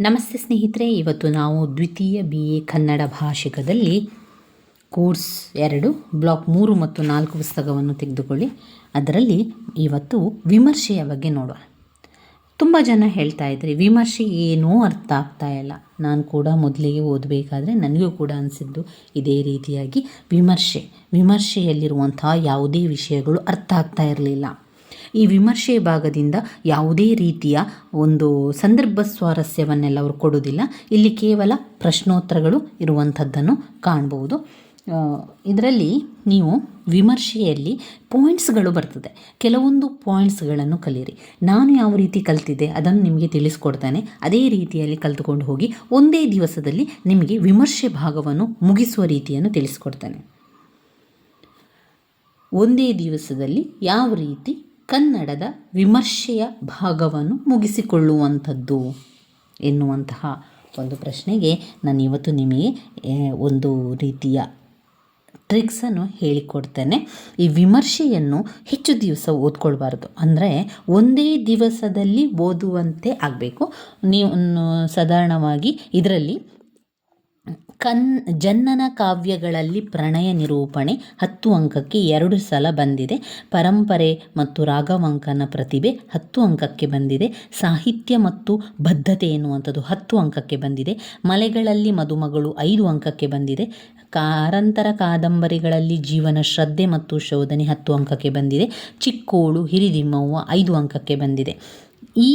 ನಮಸ್ತೆ ಸ್ನೇಹಿತರೆ, ಇವತ್ತು ನಾವು ದ್ವಿತೀಯ ಬಿ ಎ ಕನ್ನಡ ಭಾಷಿಕದಲ್ಲಿ ಕೋರ್ಸ್ ಎರಡು, ಬ್ಲಾಕ್ ಮೂರು ಮತ್ತು ನಾಲ್ಕು ಪುಸ್ತಕವನ್ನು ತೆಗೆದುಕೊಳ್ಳಿ. ಅದರಲ್ಲಿ ಇವತ್ತು ವಿಮರ್ಶೆಯ ಬಗ್ಗೆ ನೋಡೋಣ. ತುಂಬ ಜನ ಹೇಳ್ತಾ ಇದ್ರಿ ವಿಮರ್ಶೆ ಏನೂ ಅರ್ಥ ಆಗ್ತಾ ಇಲ್ಲ. ನಾನು ಕೂಡ ಮೊದಲಿಗೆ ಓದಬೇಕಾದ್ರೆ ನನಗೂ ಕೂಡ ಅನಿಸಿದ್ದು ಇದೇ ರೀತಿಯಾಗಿ ವಿಮರ್ಶೆ. ವಿಮರ್ಶೆಯಲ್ಲಿರುವಂತಹ ಯಾವುದೇ ವಿಷಯಗಳು ಅರ್ಥ ಆಗ್ತಾ ಇರಲಿಲ್ಲ. ಈ ವಿಮರ್ಶೆ ಭಾಗದಿಂದ ಯಾವುದೇ ರೀತಿಯ ಒಂದು ಸಂದರ್ಭ ಸ್ವಾರಸ್ಯವನ್ನೆಲ್ಲ ಅವರು ಕೊಡೋದಿಲ್ಲ ಇಲ್ಲಿ ಕೇವಲ ಪ್ರಶ್ನೋತ್ತರಗಳು ಇರುವಂಥದ್ದನ್ನು ಕಾಣಬಹುದು ಇದರಲ್ಲಿ ನೀವು ವಿಮರ್ಶೆಯಲ್ಲಿ ಪಾಯಿಂಟ್ಸ್ಗಳು ಬರ್ತದೆ. ಕೆಲವೊಂದು ಪಾಯಿಂಟ್ಸ್ಗಳನ್ನು ಕಲಿಯಿರಿ. ನಾನು ಯಾವ ರೀತಿ ಕಲ್ತಿದ್ದೆ ಅದನ್ನು ನಿಮಗೆ ತಿಳಿಸ್ಕೊಡ್ತಾನೆ. ಅದೇ ರೀತಿಯಲ್ಲಿ ಕಲ್ತುಕೊಂಡು ಹೋಗಿ ಒಂದೇ ದಿವಸದಲ್ಲಿ ನಿಮಗೆ ವಿಮರ್ಶೆ ಭಾಗವನ್ನು ಮುಗಿಸುವ ರೀತಿಯನ್ನು ತಿಳಿಸ್ಕೊಡ್ತಾನೆ. ಒಂದೇ ದಿವಸದಲ್ಲಿ ಯಾವ ರೀತಿ ಕನ್ನಡದ ವಿಮರ್ಶೆಯ ಭಾಗವನ್ನು ಮುಗಿಸಿಕೊಳ್ಳುವಂಥದ್ದು ಎನ್ನುವಂತಹ ಒಂದು ಪ್ರಶ್ನೆಗೆ ನಾನು ಇವತ್ತು ನಿಮಗೆ ಒಂದು ರೀತಿಯ ಟ್ರಿಕ್ಸನ್ನು ಹೇಳಿಕೊಡ್ತೇನೆ. ಈ ವಿಮರ್ಶೆಯನ್ನು ಹೆಚ್ಚು ದಿವಸ ಓದ್ಕೊಳ್ಬಾರ್ದು. ಅಂದರೆ ಒಂದೇ ದಿವಸದಲ್ಲಿ ಓದುವಂತೆ ಆಗಬೇಕು. ನೀವು ಸಾಧಾರಣವಾಗಿ ಇದರಲ್ಲಿ ಕನ್, ಜನ್ನನ ಕಾವ್ಯಗಳಲ್ಲಿ ಪ್ರಣಯ ನಿರೂಪಣೆ ಹತ್ತು ಅಂಕಕ್ಕೆ ಎರಡು ಸಲ ಬಂದಿದೆ. ಪರಂಪರೆ ಮತ್ತು ರಾಘವಂಕನ ಪ್ರತಿಭೆ ಹತ್ತು ಅಂಕಕ್ಕೆ ಬಂದಿದೆ. ಸಾಹಿತ್ಯ ಮತ್ತು ಬದ್ಧತೆ ಎನ್ನುವಂಥದ್ದು ಹತ್ತು ಅಂಕಕ್ಕೆ ಬಂದಿದೆ. ಮಲೆಗಳಲ್ಲಿ ಮದುಮಗಳು ಐದು ಅಂಕಕ್ಕೆ ಬಂದಿದೆ. ಕಾರಂತರ ಕಾದಂಬರಿಗಳಲ್ಲಿ ಜೀವನ ಶ್ರದ್ಧೆ ಮತ್ತು ಶೋಧನೆ ಹತ್ತು ಅಂಕಕ್ಕೆ ಬಂದಿದೆ. ಚಿಕ್ಕೋಳು, ಹಿರಿದಿಮ್ಮವ್ವ ಐದು ಅಂಕಕ್ಕೆ ಬಂದಿದೆ. ಈ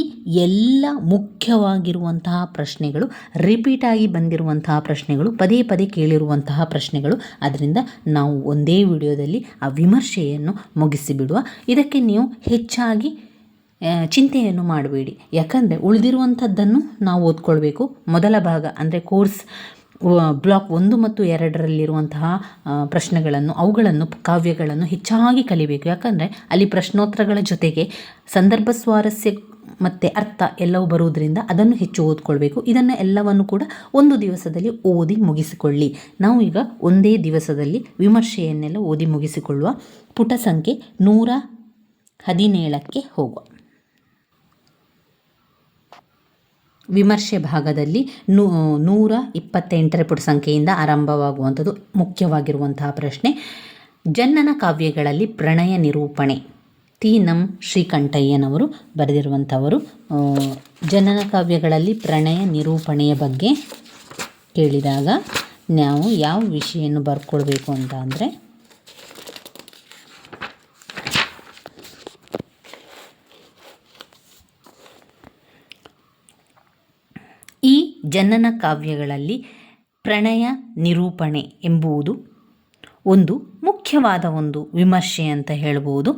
ಎಲ್ಲ ಮುಖ್ಯವಾಗಿರುವಂತಹ ಪ್ರಶ್ನೆಗಳು ರಿಪೀಟಾಗಿ ಬಂದಿರುವಂತಹ ಪ್ರಶ್ನೆಗಳು, ಪದೇ ಪದೇ ಕೇಳಿರುವಂತಹ ಪ್ರಶ್ನೆಗಳು, ಅದರಿಂದ ನಾವು ಒಂದೇ ವಿಡಿಯೋದಲ್ಲಿ ಆ ವಿಮರ್ಶೆಯನ್ನು ಮುಗಿಸಿಬಿಡುವ. ಇದಕ್ಕೆ ನೀವು ಹೆಚ್ಚಾಗಿ ಚಿಂತೆಯನ್ನು ಮಾಡಬೇಡಿ. ಯಾಕಂದರೆ ಉಳಿದಿರುವಂಥದ್ದನ್ನು ನಾವು ಓದ್ಕೊಳ್ಬೇಕು. ಮೊದಲ ಭಾಗ ಅಂದರೆ ಕೋರ್ಸ್ ಬ್ಲಾಕ್ ಒಂದು ಮತ್ತು ಎರಡರಲ್ಲಿರುವಂತಹ ಪ್ರಶ್ನೆಗಳನ್ನು, ಅವುಗಳನ್ನು, ಕಾವ್ಯಗಳನ್ನು ಹೆಚ್ಚಾಗಿ ಕಲಿಬೇಕು. ಯಾಕಂದರೆ ಅಲ್ಲಿ ಪ್ರಶ್ನೋತ್ತರಗಳ ಜೊತೆಗೆ ಸಂದರ್ಭ ಸ್ವಾರಸ್ಯ ಮತ್ತು ಅರ್ಥ ಎಲ್ಲವೂ ಬರುವುದರಿಂದ ಅದನ್ನು ಹೆಚ್ಚು ಓದ್ಕೊಳ್ಬೇಕು. ಇದನ್ನು ಎಲ್ಲವನ್ನು ಕೂಡ ಒಂದು ದಿವಸದಲ್ಲಿ ಓದಿ ಮುಗಿಸಿಕೊಳ್ಳಿ. ನಾವು ಈಗ ಒಂದೇ ದಿವಸದಲ್ಲಿ ವಿಮರ್ಶೆಯನ್ನೆಲ್ಲ ಓದಿ ಮುಗಿಸಿಕೊಳ್ಳುವ ಪುಟ ಸಂಖ್ಯೆ ನೂರ ಹದಿನೇಳಕ್ಕೆ ಹೋಗುವ. ವಿಮರ್ಶೆ ಭಾಗದಲ್ಲಿ ನೂ ನೂರ ಇಪ್ಪತ್ತೆಂಟರ ಪುಟ ಸಂಖ್ಯೆಯಿಂದ ಆರಂಭವಾಗುವಂಥದ್ದು ಮುಖ್ಯವಾಗಿರುವಂತಹ ಪ್ರಶ್ನೆ ಜನ್ನನ ಕಾವ್ಯಗಳಲ್ಲಿ ಪ್ರಣಯ ನಿರೂಪಣೆ. ತಿ ನಂ ಶ್ರೀಕಂಠಯ್ಯನವರು ಬರೆದಿರುವಂಥವರು. ಜನನ ಕಾವ್ಯಗಳಲ್ಲಿ ಪ್ರಣಯ ನಿರೂಪಣೆಯ ಬಗ್ಗೆ ಕೇಳಿದಾಗ ನಾವು ಯಾವ ವಿಷಯನ್ನು ಬರ್ಕೊಳ್ಬೇಕು ಅಂತ ಅಂದರೆ, ಈ ಜನನ ಕಾವ್ಯಗಳಲ್ಲಿ ಪ್ರಣಯ ನಿರೂಪಣೆ ಎಂಬುವುದು ಒಂದು ಮುಖ್ಯವಾದ ಒಂದು ವಿಮರ್ಶೆ ಅಂತ ಹೇಳ್ಬೋದು.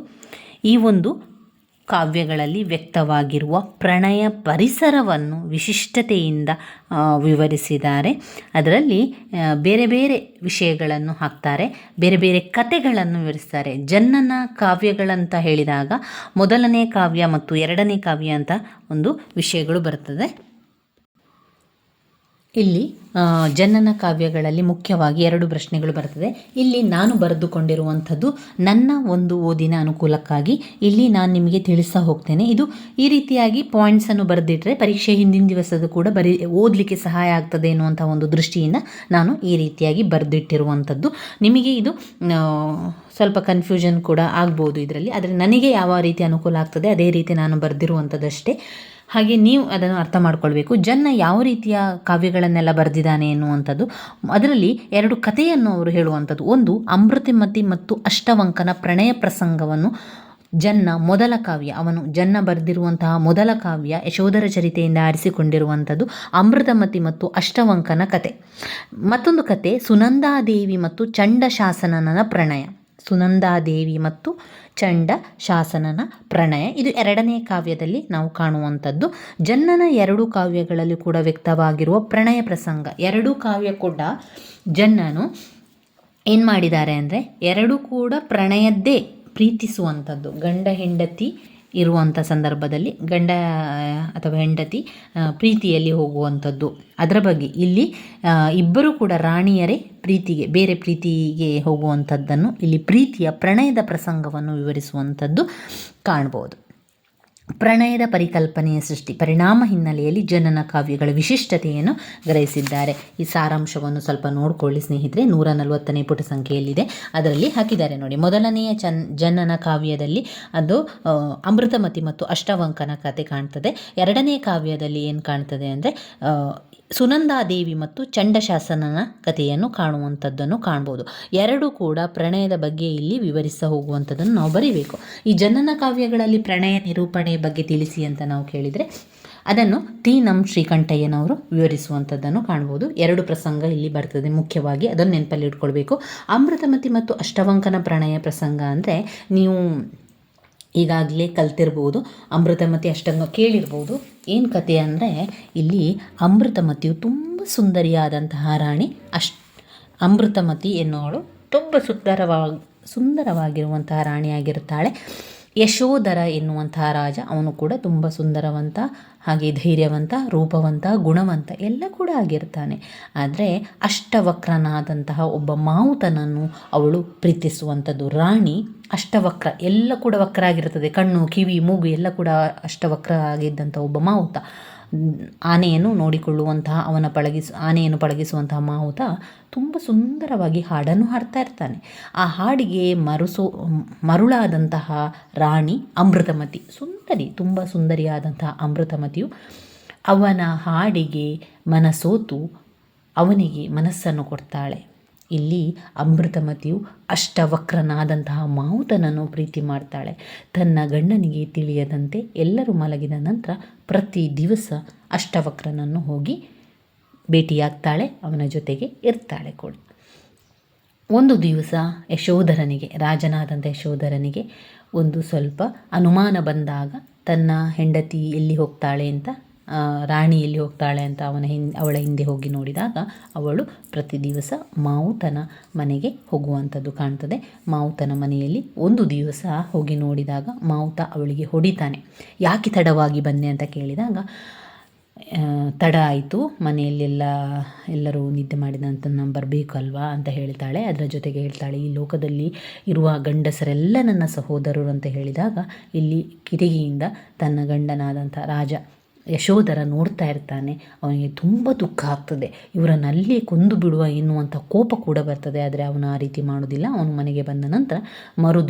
ಈ ಒಂದು ಕಾವ್ಯಗಳಲ್ಲಿ ವ್ಯಕ್ತವಾಗಿರುವ ಪ್ರಣಯ ಪರಿಸರವನ್ನು ವಿಶಿಷ್ಟತೆಯಿಂದ ವಿವರಿಸಿದ್ದಾರೆ. ಅದರಲ್ಲಿ ಬೇರೆ ಬೇರೆ ವಿಷಯಗಳನ್ನು ಹಾಕ್ತಾರೆ, ಬೇರೆ ಬೇರೆ ಕತೆಗಳನ್ನು ವಿವರಿಸ್ತಾರೆ. ಜನ್ನನ ಕಾವ್ಯಗಳಂತ ಹೇಳಿದಾಗ, ಮೊದಲನೇ ಕಾವ್ಯ ಮತ್ತು ಎರಡನೇ ಕಾವ್ಯ ಅಂತ ಒಂದು ವಿಷಯಗಳು ಬರ್ತದೆ. ಇಲ್ಲಿ ಜನನ ಕಾವ್ಯಗಳಲ್ಲಿ ಮುಖ್ಯವಾಗಿ ಎರಡು ಪ್ರಶ್ನೆಗಳು ಬರ್ತದೆ. ಇಲ್ಲಿ ನಾನು ಬರೆದುಕೊಂಡಿರುವಂಥದ್ದು ನನ್ನ ಒಂದು ಓದಿನ ಅನುಕೂಲಕ್ಕಾಗಿ. ಇಲ್ಲಿ ನಾನು ನಿಮಗೆ ತಿಳಿಸಾ ಹೋಗ್ತೇನೆ. ಇದು ಈ ರೀತಿಯಾಗಿ ಪಾಯಿಂಟ್ಸನ್ನು ಬರೆದಿಟ್ಟರೆ ಪರೀಕ್ಷೆ ಹಿಂದಿನ ದಿವಸದ ಕೂಡ ಬರಿ ಓದಲಿಕ್ಕೆ ಸಹಾಯ ಆಗ್ತದೆ ಎನ್ನುವಂಥ ಒಂದು ದೃಷ್ಟಿಯಿಂದ ನಾನು ಈ ರೀತಿಯಾಗಿ ಬರೆದಿಟ್ಟಿರುವಂಥದ್ದು. ನಿಮಗೆ ಇದು ಸ್ವಲ್ಪ ಕನ್ಫ್ಯೂಷನ್ ಕೂಡ ಆಗ್ಬೋದು ಇದರಲ್ಲಿ. ಆದರೆ ನನಗೆ ಯಾವ ರೀತಿ ಅನುಕೂಲ ಆಗ್ತದೆ ಅದೇ ರೀತಿ ನಾನು ಬರೆದಿರುವಂಥದ್ದಷ್ಟೇ. ಹಾಗೆ ನೀವು ಅದನ್ನು ಅರ್ಥ ಮಾಡ್ಕೊಳ್ಬೇಕು. ಜನ್ನ ಯಾವ ರೀತಿಯ ಕಾವ್ಯಗಳನ್ನೆಲ್ಲ ಬರೆದಿದ್ದಾನೆ ಎನ್ನುವಂಥದ್ದು. ಅದರಲ್ಲಿ ಎರಡು ಕಥೆಯನ್ನು ಅವರು ಹೇಳುವಂಥದ್ದು. ಒಂದು ಅಮೃತಿಮತಿ ಮತ್ತು ಅಷ್ಟವಂಕನ ಪ್ರಣಯ ಪ್ರಸಂಗವನ್ನು ಜನ್ನ ಮೊದಲ ಕಾವ್ಯ, ಅವನು ಜನ್ನ ಬರೆದಿರುವಂತಹ ಮೊದಲ ಕಾವ್ಯ ಯಶೋಧರ ಚರಿತೆಯಿಂದ ಆರಿಸಿಕೊಂಡಿರುವಂಥದ್ದು ಅಮೃತಮತಿ ಮತ್ತು ಅಷ್ಟವಂಕನ ಕತೆ. ಮತ್ತೊಂದು ಕತೆ, ಸುನಂದಾದೇವಿ ಮತ್ತು ಚಂಡಶಾಸನನ ಪ್ರಣಯ. ಸುನಂದಾದೇವಿ ಮತ್ತು ಚಂಡ ಶಾಸನನ ಪ್ರಣಯ. ಇದು ಎರಡನೇ ಕಾವ್ಯದಲ್ಲಿ ನಾವು ಕಾಣುವಂಥದ್ದು. ಜನ್ನನ ಎರಡು ಕಾವ್ಯಗಳಲ್ಲಿ ಕೂಡ ವ್ಯಕ್ತವಾಗಿರುವ ಪ್ರಣಯ ಪ್ರಸಂಗ. ಎರಡು ಕಾವ್ಯ ಕೂಡ ಜನ್ನನು ಏನು ಮಾಡಿದ್ದಾರೆ ಅಂದರೆ ಎರಡು ಕೂಡ ಪ್ರಣಯದ್ದೇ ಪ್ರೀತಿಸುವಂಥದ್ದು. ಗಂಡ, ಹೆಂಡತಿ ಇರುವಂಥ ಸಂದರ್ಭದಲ್ಲಿ ಗಂಡ, ಅಥವಾ ಹೆಂಡತಿ ಪ್ರೀತಿಯಲ್ಲಿ ಹೋಗುವಂಥದ್ದು. ಅದರ ಬಗ್ಗೆ ಇಲ್ಲಿ ಇಬ್ಬರೂ ಕೂಡ ರಾಣಿಯರೇ ಪ್ರೀತಿಗೆ, ಬೇರೆ ಪ್ರೀತಿಗೆ ಹೋಗುವಂಥದ್ದನ್ನು ಇಲ್ಲಿ ಪ್ರೀತಿಯ ಪ್ರಣಯದ ಪ್ರಸಂಗವನ್ನು ವಿವರಿಸುವಂಥದ್ದು ಕಾಣ್ಬೋದು ಪ್ರಣಯದ ಪರಿಕಲ್ಪನೆಯ ಸೃಷ್ಟಿ, ಪರಿಣಾಮ ಹಿನ್ನೆಲೆಯಲ್ಲಿ ಜನನ ಕಾವ್ಯಗಳ ವಿಶಿಷ್ಟತೆಯನ್ನು ಗ್ರಹಿಸಿದ್ದಾರೆ. ಈ ಸಾರಾಂಶವನ್ನು ಸ್ವಲ್ಪ ನೋಡಿಕೊಳ್ಳಿ ಸ್ನೇಹಿತರೆ. ನೂರ ನಲವತ್ತನೇ ಪುಟ ಸಂಖ್ಯೆಯಲ್ಲಿದೆ. ಅದರಲ್ಲಿ ಹಾಕಿದ್ದಾರೆ ನೋಡಿ. ಮೊದಲನೆಯ ಚನ್, ಜನನ ಕಾವ್ಯದಲ್ಲಿ ಅದು ಅಮೃತಮತಿ ಮತ್ತು ಅಷ್ಟವಂಕನ ಕತೆ ಕಾಣ್ತದೆ. ಎರಡನೇ ಕಾವ್ಯದಲ್ಲಿ ಏನು ಕಾಣ್ತದೆ ಅಂದರೆ ಸುನಂದಾದೇವಿ ಮತ್ತು ಚಂಡಶಾಸನನ ಕಥೆಯನ್ನು ಕಾಣುವಂಥದ್ದನ್ನು ಕಾಣ್ಬೋದು. ಎರಡೂ ಕೂಡ ಪ್ರಣಯದ ಬಗ್ಗೆ ಇಲ್ಲಿ ವಿವರಿಸ ಹೋಗುವಂಥದ್ದನ್ನು ನಾವು ಬರೀಬೇಕು. ಈ ಜನನ ಕಾವ್ಯಗಳಲ್ಲಿ ಪ್ರಣಯ ನಿರೂಪಣೆ ಬಗ್ಗೆ ತಿಳಿಸಿ ಅಂತ ನಾವು ಕೇಳಿದರೆ ಅದನ್ನು ತಿ ನಮ್ ಶ್ರೀಕಂಠಯ್ಯನವರು ವಿವರಿಸುವಂಥದ್ದನ್ನು ಕಾಣ್ಬೋದು. ಎರಡು ಪ್ರಸಂಗ ಇಲ್ಲಿ ಬರ್ತದೆ ಮುಖ್ಯವಾಗಿ, ಅದನ್ನು ನೆನಪಲ್ಲಿ ಇಟ್ಕೊಳ್ಬೇಕು. ಅಮೃತಮತಿ ಮತ್ತು ಅಷ್ಟವಂಕನ ಪ್ರಣಯ ಪ್ರಸಂಗ ಅಂದರೆ ನೀವು ಈಗಾಗಲೇ ಕಲ್ತಿರ್ಬೋದು. ಅಮೃತಮತಿ ಅಷ್ಟಂಗ ಕೇಳಿರ್ಬೋದು. ಏನು ಕತೆ ಅಂದರೆ, ಇಲ್ಲಿ ಅಮೃತಮತಿಯು ತುಂಬ ಸುಂದರಿಯಾದಂತಹ ರಾಣಿ ಅಶ್ ಅಮೃತಮತಿ ಎನ್ನುವಳು ತುಂಬ ಸುಂದರವಾಗಿ ಸುಂದರವಾಗಿರುವಂತಹ ರಾಣಿಯಾಗಿರುತ್ತಾಳೆ ಯಶೋಧರ ಎನ್ನುವಂತಹ ರಾಜ, ಅವನು ಕೂಡ ತುಂಬ ಸುಂದರವಂತ, ಹಾಗೆ ಧೈರ್ಯವಂತ, ರೂಪವಂತ, ಗುಣವಂತ ಎಲ್ಲ ಕೂಡ ಆಗಿರ್ತಾನೆ. ಆದರೆ ಅಷ್ಟವಕ್ರನಾದಂತಹ ಒಬ್ಬ ಮಾವುತನನ್ನು ಅವಳು ಪ್ರೀತಿಸುವಂಥದ್ದು. ರಾಣಿ ಅಷ್ಟವಕ್ರ, ಎಲ್ಲ ಕೂಡ ವಕ್ರ ಆಗಿರ್ತದೆ ಕಣ್ಣು, ಕಿವಿ, ಮೂಗು ಎಲ್ಲ ಕೂಡ ಅಷ್ಟವಕ್ರ ಆಗಿದ್ದಂಥ ಒಬ್ಬ ಮಾವುತ. ಆನೆಯನ್ನು ನೋಡಿಕೊಳ್ಳುವಂತಹ, ಅವನ ಪಳಗಿಸ, ಆನೆಯನ್ನು ಪಳಗಿಸುವಂತಹ ಮಾಹುತ ತುಂಬ ಸುಂದರವಾಗಿ ಹಾಡನ್ನು ಹಾಡ್ತಾ ಇರ್ತಾನೆ. ಆ ಹಾಡಿಗೆ ಮರುಸು, ಮರುಳಾದಂತಹ ರಾಣಿ ಅಮೃತಮತಿ, ಸುಂದರಿ, ತುಂಬ ಸುಂದರಿಯಾದಂತಹ ಅಮೃತಮತಿಯು ಅವನ ಹಾಡಿಗೆ ಮನಸೋತು, ಅವನಿಗೆ ಮನಸ್ಸನ್ನು ಕೊಡ್ತಾಳೆ. ಇಲ್ಲಿ ಅಮೃತಮತಿಯು ಅಷ್ಟವಕ್ರನಾದಂತಹ ಮಾವುತನನ್ನು ಪ್ರೀತಿ ಮಾಡ್ತಾಳೆ. ತನ್ನ ಗಂಡನಿಗೆ ತಿಳಿಯದಂತೆ ಎಲ್ಲರೂ ಮಲಗಿದ ನಂತರ ಪ್ರತಿ ದಿವಸ ಅಷ್ಟವಕ್ರನನ್ನು ಹೋಗಿ ಭೇಟಿಯಾಗ್ತಾಳೆ, ಅವನ ಜೊತೆಗೆ ಇರ್ತಾಳೆ ಕೂಡ. ಒಂದು ದಿವಸ ಯಶೋಧರನಿಗೆ ರಾಜನಾದಂಥ ಯಶೋಧರನಿಗೆ ಒಂದು ಸ್ವಲ್ಪ ಅನುಮಾನ ಬಂದಾಗ ತನ್ನ ಹೆಂಡತಿ ಎಲ್ಲಿ ಹೋಗ್ತಾಳೆ ಅಂತ ರಾಣಿ ಎಲ್ಲಿ ಹೋಗ್ತಾಳೆ ಅಂತ ಅವನ ಹಿಂ, ಅವಳ ಹಿಂದೆ ಹೋಗಿ ನೋಡಿದಾಗ ಅವಳು ಪ್ರತಿ ದಿವಸ ಮಾವುತನ ಮನೆಗೆ ಹೋಗುವಂಥದ್ದು ಕಾಣ್ತದೆ. ಮಾವುತನ ಮನೆಯಲ್ಲಿ ಒಂದು ದಿವಸ ಹೋಗಿ ನೋಡಿದಾಗ ಮಾವುತ ಅವಳಿಗೆ ಹೊಡಿತಾನೆ. ಯಾಕೆ ತಡವಾಗಿ ಬಂದೆ ಅಂತ ಕೇಳಿದಾಗ ತಡ ಆಯಿತು, ಮನೆಯಲ್ಲೆಲ್ಲ ಎಲ್ಲರೂ ನಿದ್ದೆ ಮಾಡಿದಂಥ ನಾನು ಬರಬೇಕಲ್ವಾ ಅಂತ ಹೇಳ್ತಾಳೆ. ಅದರ ಜೊತೆಗೆ ಹೇಳ್ತಾಳೆ, ಈ ಲೋಕದಲ್ಲಿ ಇರುವ ಗಂಡಸರೆಲ್ಲ ನನ್ನ ಸಹೋದರರು ಅಂತ ಹೇಳಿದಾಗ, ಇಲ್ಲಿ ಕಿಟಕಿಯಿಂದ ತನ್ನ ಗಂಡನಾದಂಥ ರಾಜ ಯಶೋಧರ ನೋಡ್ತಾ ಇರ್ತಾನೆ, ಅವನಿಗೆ ತುಂಬ ದುಃಖ ಆಗ್ತದೆ. ಇವರನ್ನು ಅಲ್ಲೇ ಕೊಂದು ಬಿಡುವ ಎನ್ನುವಂಥ ಕೋಪ ಕೂಡ ಬರ್ತದೆ, ಆದರೆ ಅವನು ಆ ರೀತಿ ಮಾಡೋದಿಲ್ಲ. ಅವನು ಮನೆಗೆ ಬಂದ ನಂತರ ಮರು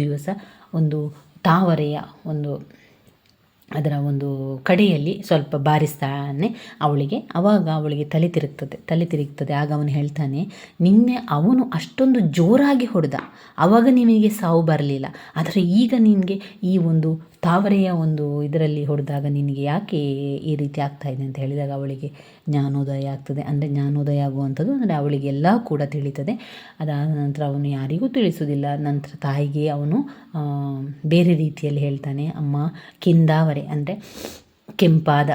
ಒಂದು ತಾವರೆಯ ಒಂದು ಅದರ ಒಂದು ಕಡೆಯಲ್ಲಿ ಸ್ವಲ್ಪ ಬಾರಿಸ್ತಾನೆ ಅವಳಿಗೆ. ಆವಾಗ ಅವಳಿಗೆ ತಲೆ ತಿರುಗ್ತದೆ ತಲೆ ತಿರುಗ್ತದೆ. ಆಗ ಅವನು ಹೇಳ್ತಾನೆ, ನಿನ್ನೆ ಅವನು ಅಷ್ಟೊಂದು ಜೋರಾಗಿ ಹೊಡೆದ. ಆವಾಗ ನಿನಗೆ ಸಾವು ಬರಲಿಲ್ಲ. ಆದರೆ ಈಗ ನಿನಗೆ ಈ ಒಂದು ತಾವರೆಯ ಒಂದು ಇದರಲ್ಲಿ ಹೊಡೆದಾಗ ನಿನಗೆ ಯಾಕೆ ಈ ರೀತಿ ಆಗ್ತಾ ಇದೆ? ಅಂತ ಹೇಳಿದಾಗ ಅವಳಿಗೆ, ಜ್ಞಾನೋದಯ ಆಗ್ತದೆ. ಅಂದರೆ ಜ್ಞಾನೋದಯ ಆಗುವಂಥದ್ದು ಅಂದರೆ ಅವಳಿಗೆ ಎಲ್ಲ ಕೂಡ ತಿಳಿತದೆ. ಅದಾದ ನಂತರ ಅವನು ಯಾರಿಗೂ ತಿಳಿಸೋದಿಲ್ಲ ನಂತರ ತಾಯಿಗೆ ಅವನು ಬೇರೆ ರೀತಿಯಲ್ಲಿ ಹೇಳ್ತಾನೆ, ಅಮ್ಮ, ಕೆಂದಾವರೆ. ಅಂದರೆ ಕೆಂಪಾದ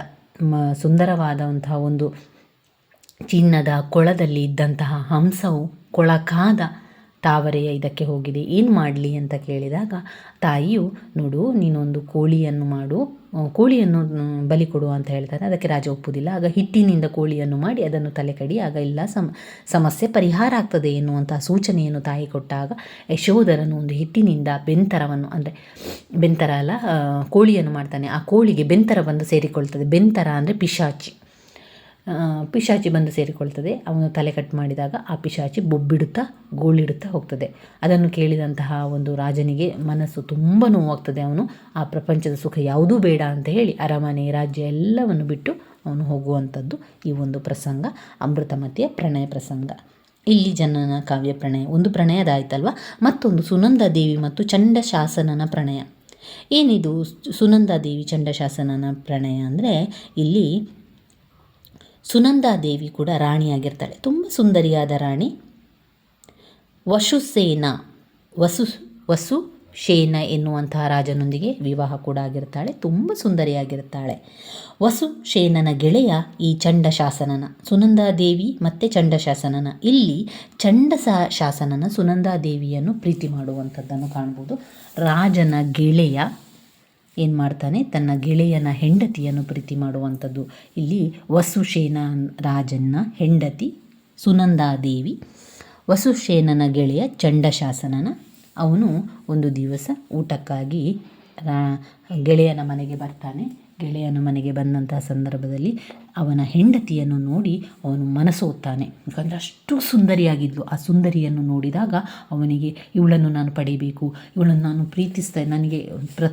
ಸುಂದರವಾದಂತಹ ಒಂದು ಚಿನ್ನದ ಕೊಳದಲ್ಲಿ ಇದ್ದಂತಹ ಹಂಸವು ಕೊಳಕಾದ ತಾವರೆಯ ಇದಕ್ಕೆ ಹೋಗಿದೆ. ಏನು ಮಾಡಲಿ ಅಂತ ಕೇಳಿದಾಗ, ತಾಯಿಯು, ನೋಡು, ನೀನೊಂದು ಕೋಳಿಯನ್ನು ಮಾಡು ಕೋಳಿಯನ್ನು ಬಲಿ ಕೊಡು ಅಂತ ಹೇಳ್ತಾರೆ. ಅದಕ್ಕೆ ರಾಜ ಒಪ್ಪುವುದಿಲ್ಲ ಆಗ ಹಿಟ್ಟಿನಿಂದ ಕೋಳಿಯನ್ನು ಮಾಡಿ ಅದನ್ನು ತಲೆ ಕಡಿ, ಆಗ ಎಲ್ಲ ಸಮ, ಸಮಸ್ಯೆ ಪರಿಹಾರ ಆಗ್ತದೆ ಎನ್ನುವಂತಹ ಸೂಚನೆಯನ್ನು ತಾಯಿ ಕೊಟ್ಟಾಗ ಯಶೋಧರನು ಒಂದು ಹಿಟ್ಟಿನಿಂದ ಬೆಂತರವನ್ನು, ಅಂದರೆ ಬೆಂತರ ಅಲ್ಲ ಕೋಳಿಯನ್ನು ಮಾಡ್ತಾನೆ. ಆ ಕೋಳಿಗೆ ಬೆಂತರ ಬಂದು ಸೇರಿಕೊಳ್ತದೆ. ಬೆಂತರ ಅಂದರೆ ಪಿಶಾಚಿ. ಪಿಶಾಚಿ ಬಂದು ಸೇರಿಕೊಳ್ತದೆ. ಅವನು ತಲೆ ಕಟ್ ಮಾಡಿದಾಗ ಆ ಪಿಶಾಚಿ ಬೊಬ್ಬಿಡುತ್ತಾ, ಗೋಳಿಡುತ್ತಾ ಹೋಗ್ತದೆ. ಅದನ್ನು ಕೇಳಿದಂತಹ ಒಂದು ರಾಜನಿಗೆ ಮನಸ್ಸು ತುಂಬ ನೋವಾಗ್ತದೆ ಅವನು. ಆ ಪ್ರಪಂಚದ ಸುಖ ಯಾವುದೂ ಬೇಡ ಅಂತ ಹೇಳಿ ಅರಮನೆ ರಾಜ್ಯ ಎಲ್ಲವನ್ನು ಬಿಟ್ಟು ಅವನು ಹೋಗುವಂಥದ್ದು ಈ ಒಂದು ಪ್ರಸಂಗ, ಅಮೃತಮತಿಯ ಪ್ರಣಯ ಪ್ರಸಂಗ. ಇಲ್ಲಿ ಜನನ ಕಾವ್ಯ ಪ್ರಣಯ. ಒಂದು ಪ್ರಣಯದಾಯ್ತಲ್ವ? ಮತ್ತೊಂದು ಸುನಂದ ದೇವಿ ಮತ್ತು ಚಂಡಶಾಸನನ ಪ್ರಣಯ. ಏನಿದು ಸುನಂದಾದೇವಿ ಚಂಡಶಾಸನನ ಪ್ರಣಯ ಅಂದರೆ ಇಲ್ಲಿ ಸುನಂದಾದೇವಿ ಕೂಡ ರಾಣಿಯಾಗಿರ್ತಾಳೆ. ತುಂಬ ಸುಂದರಿಯಾದ ರಾಣಿ. ವಸುಸೇನ, ವಸು ವಸು ಶೇನ ಎನ್ನುವಂತಹ ರಾಜನೊಂದಿಗೆ ವಿವಾಹ ಕೂಡ ಆಗಿರ್ತಾಳೆ. ತುಂಬ ಸುಂದರಿಯಾಗಿರ್ತಾಳೆ. ವಸು ಶೇನನ ಗೆಳೆಯ ಈ ಚಂಡ ಚಂಡಶಾಸನನ ಸುನಂದಾದೇವಿ ಮತ್ತು ಚಂಡಶಾಸನನ. ಇಲ್ಲಿ ಚಂಡಸ ಶಾಸನನ ಸುನಂದಾದೇವಿಯನ್ನು ಪ್ರೀತಿ ಮಾಡುವಂಥದ್ದನ್ನು ಕಾಣ್ಬೋದು. ರಾಜನ ಗೆಳೆಯ ಏನು ಮಾಡ್ತಾನೆ? ತನ್ನ ಗೆಳೆಯನ ಹೆಂಡತಿಯನ್ನು ಪ್ರೀತಿ ಮಾಡುವಂಥದ್ದು. ಇಲ್ಲಿ ವಸುಶೇನ ರಾಜನ ಹೆಂಡತಿ ಸುನಂದಾದೇವಿ. ವಸುಶೇನನ ಗೆಳೆಯ ಚಂಡಶಾಸನನ. ಅವನು ಒಂದು ದಿವಸ ಊಟಕ್ಕಾಗಿ ಗೆಳೆಯನ ಮನೆಗೆ ಬರ್ತಾನೆ. ಗೆಳೆಯನ ಮನೆಗೆ ಬಂದಂತಹ ಸಂದರ್ಭದಲ್ಲಿ ಅವನ ಹೆಂಡತಿಯನ್ನು ನೋಡಿ ಅವನು ಮನಸೋತ್ತಾನೆ ಯಾಕಂದರೆ ಅಷ್ಟು ಸುಂದರಿಯಾಗಿದ್ಲು. ಆ ಸುಂದರಿಯನ್ನು ನೋಡಿದಾಗ ಅವನಿಗೆ, ಇವಳನ್ನು ನಾನು ಪಡಿಬೇಕು ಇವಳನ್ನು ನಾನು ಪ್ರೀತಿಸ್ತಾ ನನಗೆ ಪ್ರ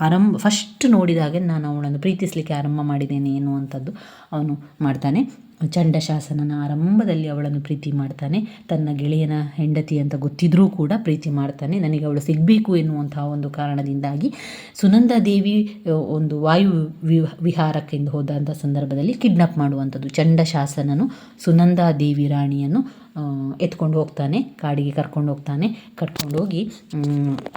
ಆರಂಭ ಫಸ್ಟ್ ನೋಡಿದಾಗ ನಾನು ಅವಳನ್ನು ಪ್ರೀತಿಸಲಿಕ್ಕೆ ಆರಂಭ ಮಾಡಿದ್ದೇನೆ ಎನ್ನುವಂಥದ್ದು ಅವನು ಮಾಡ್ತಾನೆ. ಚಂಡಶಾಸನನ ಆರಂಭದಲ್ಲಿ ಅವಳನ್ನು ಪ್ರೀತಿ ಮಾಡ್ತಾನೆ. ತನ್ನ ಗೆಳೆಯನ ಹೆಂಡತಿ ಅಂತ ಗೊತ್ತಿದ್ರೂ ಕೂಡ ಪ್ರೀತಿ ಮಾಡ್ತಾನೆ. ನನಗೆ ಅವಳು ಸಿಗಬೇಕು ಎನ್ನುವಂತಹ ಒಂದು ಕಾರಣದಿಂದಾಗಿ ಸುನಂದಾ ದೇವಿ ಒಂದು ವಾಯು ವಿಹಾರಕ್ಕೆಂದು ಹೋದಂಥ ಸಂದರ್ಭದಲ್ಲಿ ಕಿಡ್ನಾಪ್ ಮಾಡುವಂಥದ್ದು. ಚಂಡಶಾಸನನು ಸುನಂದಾ ದೇವಿ ರಾಣಿಯನ್ನು ಎತ್ಕೊಂಡು ಹೋಗ್ತಾನೆ, ಕಾಡಿಗೆ ಕರ್ಕೊಂಡು ಹೋಗ್ತಾನೆ. ಕರ್ಕೊಂಡು ಹೋಗಿ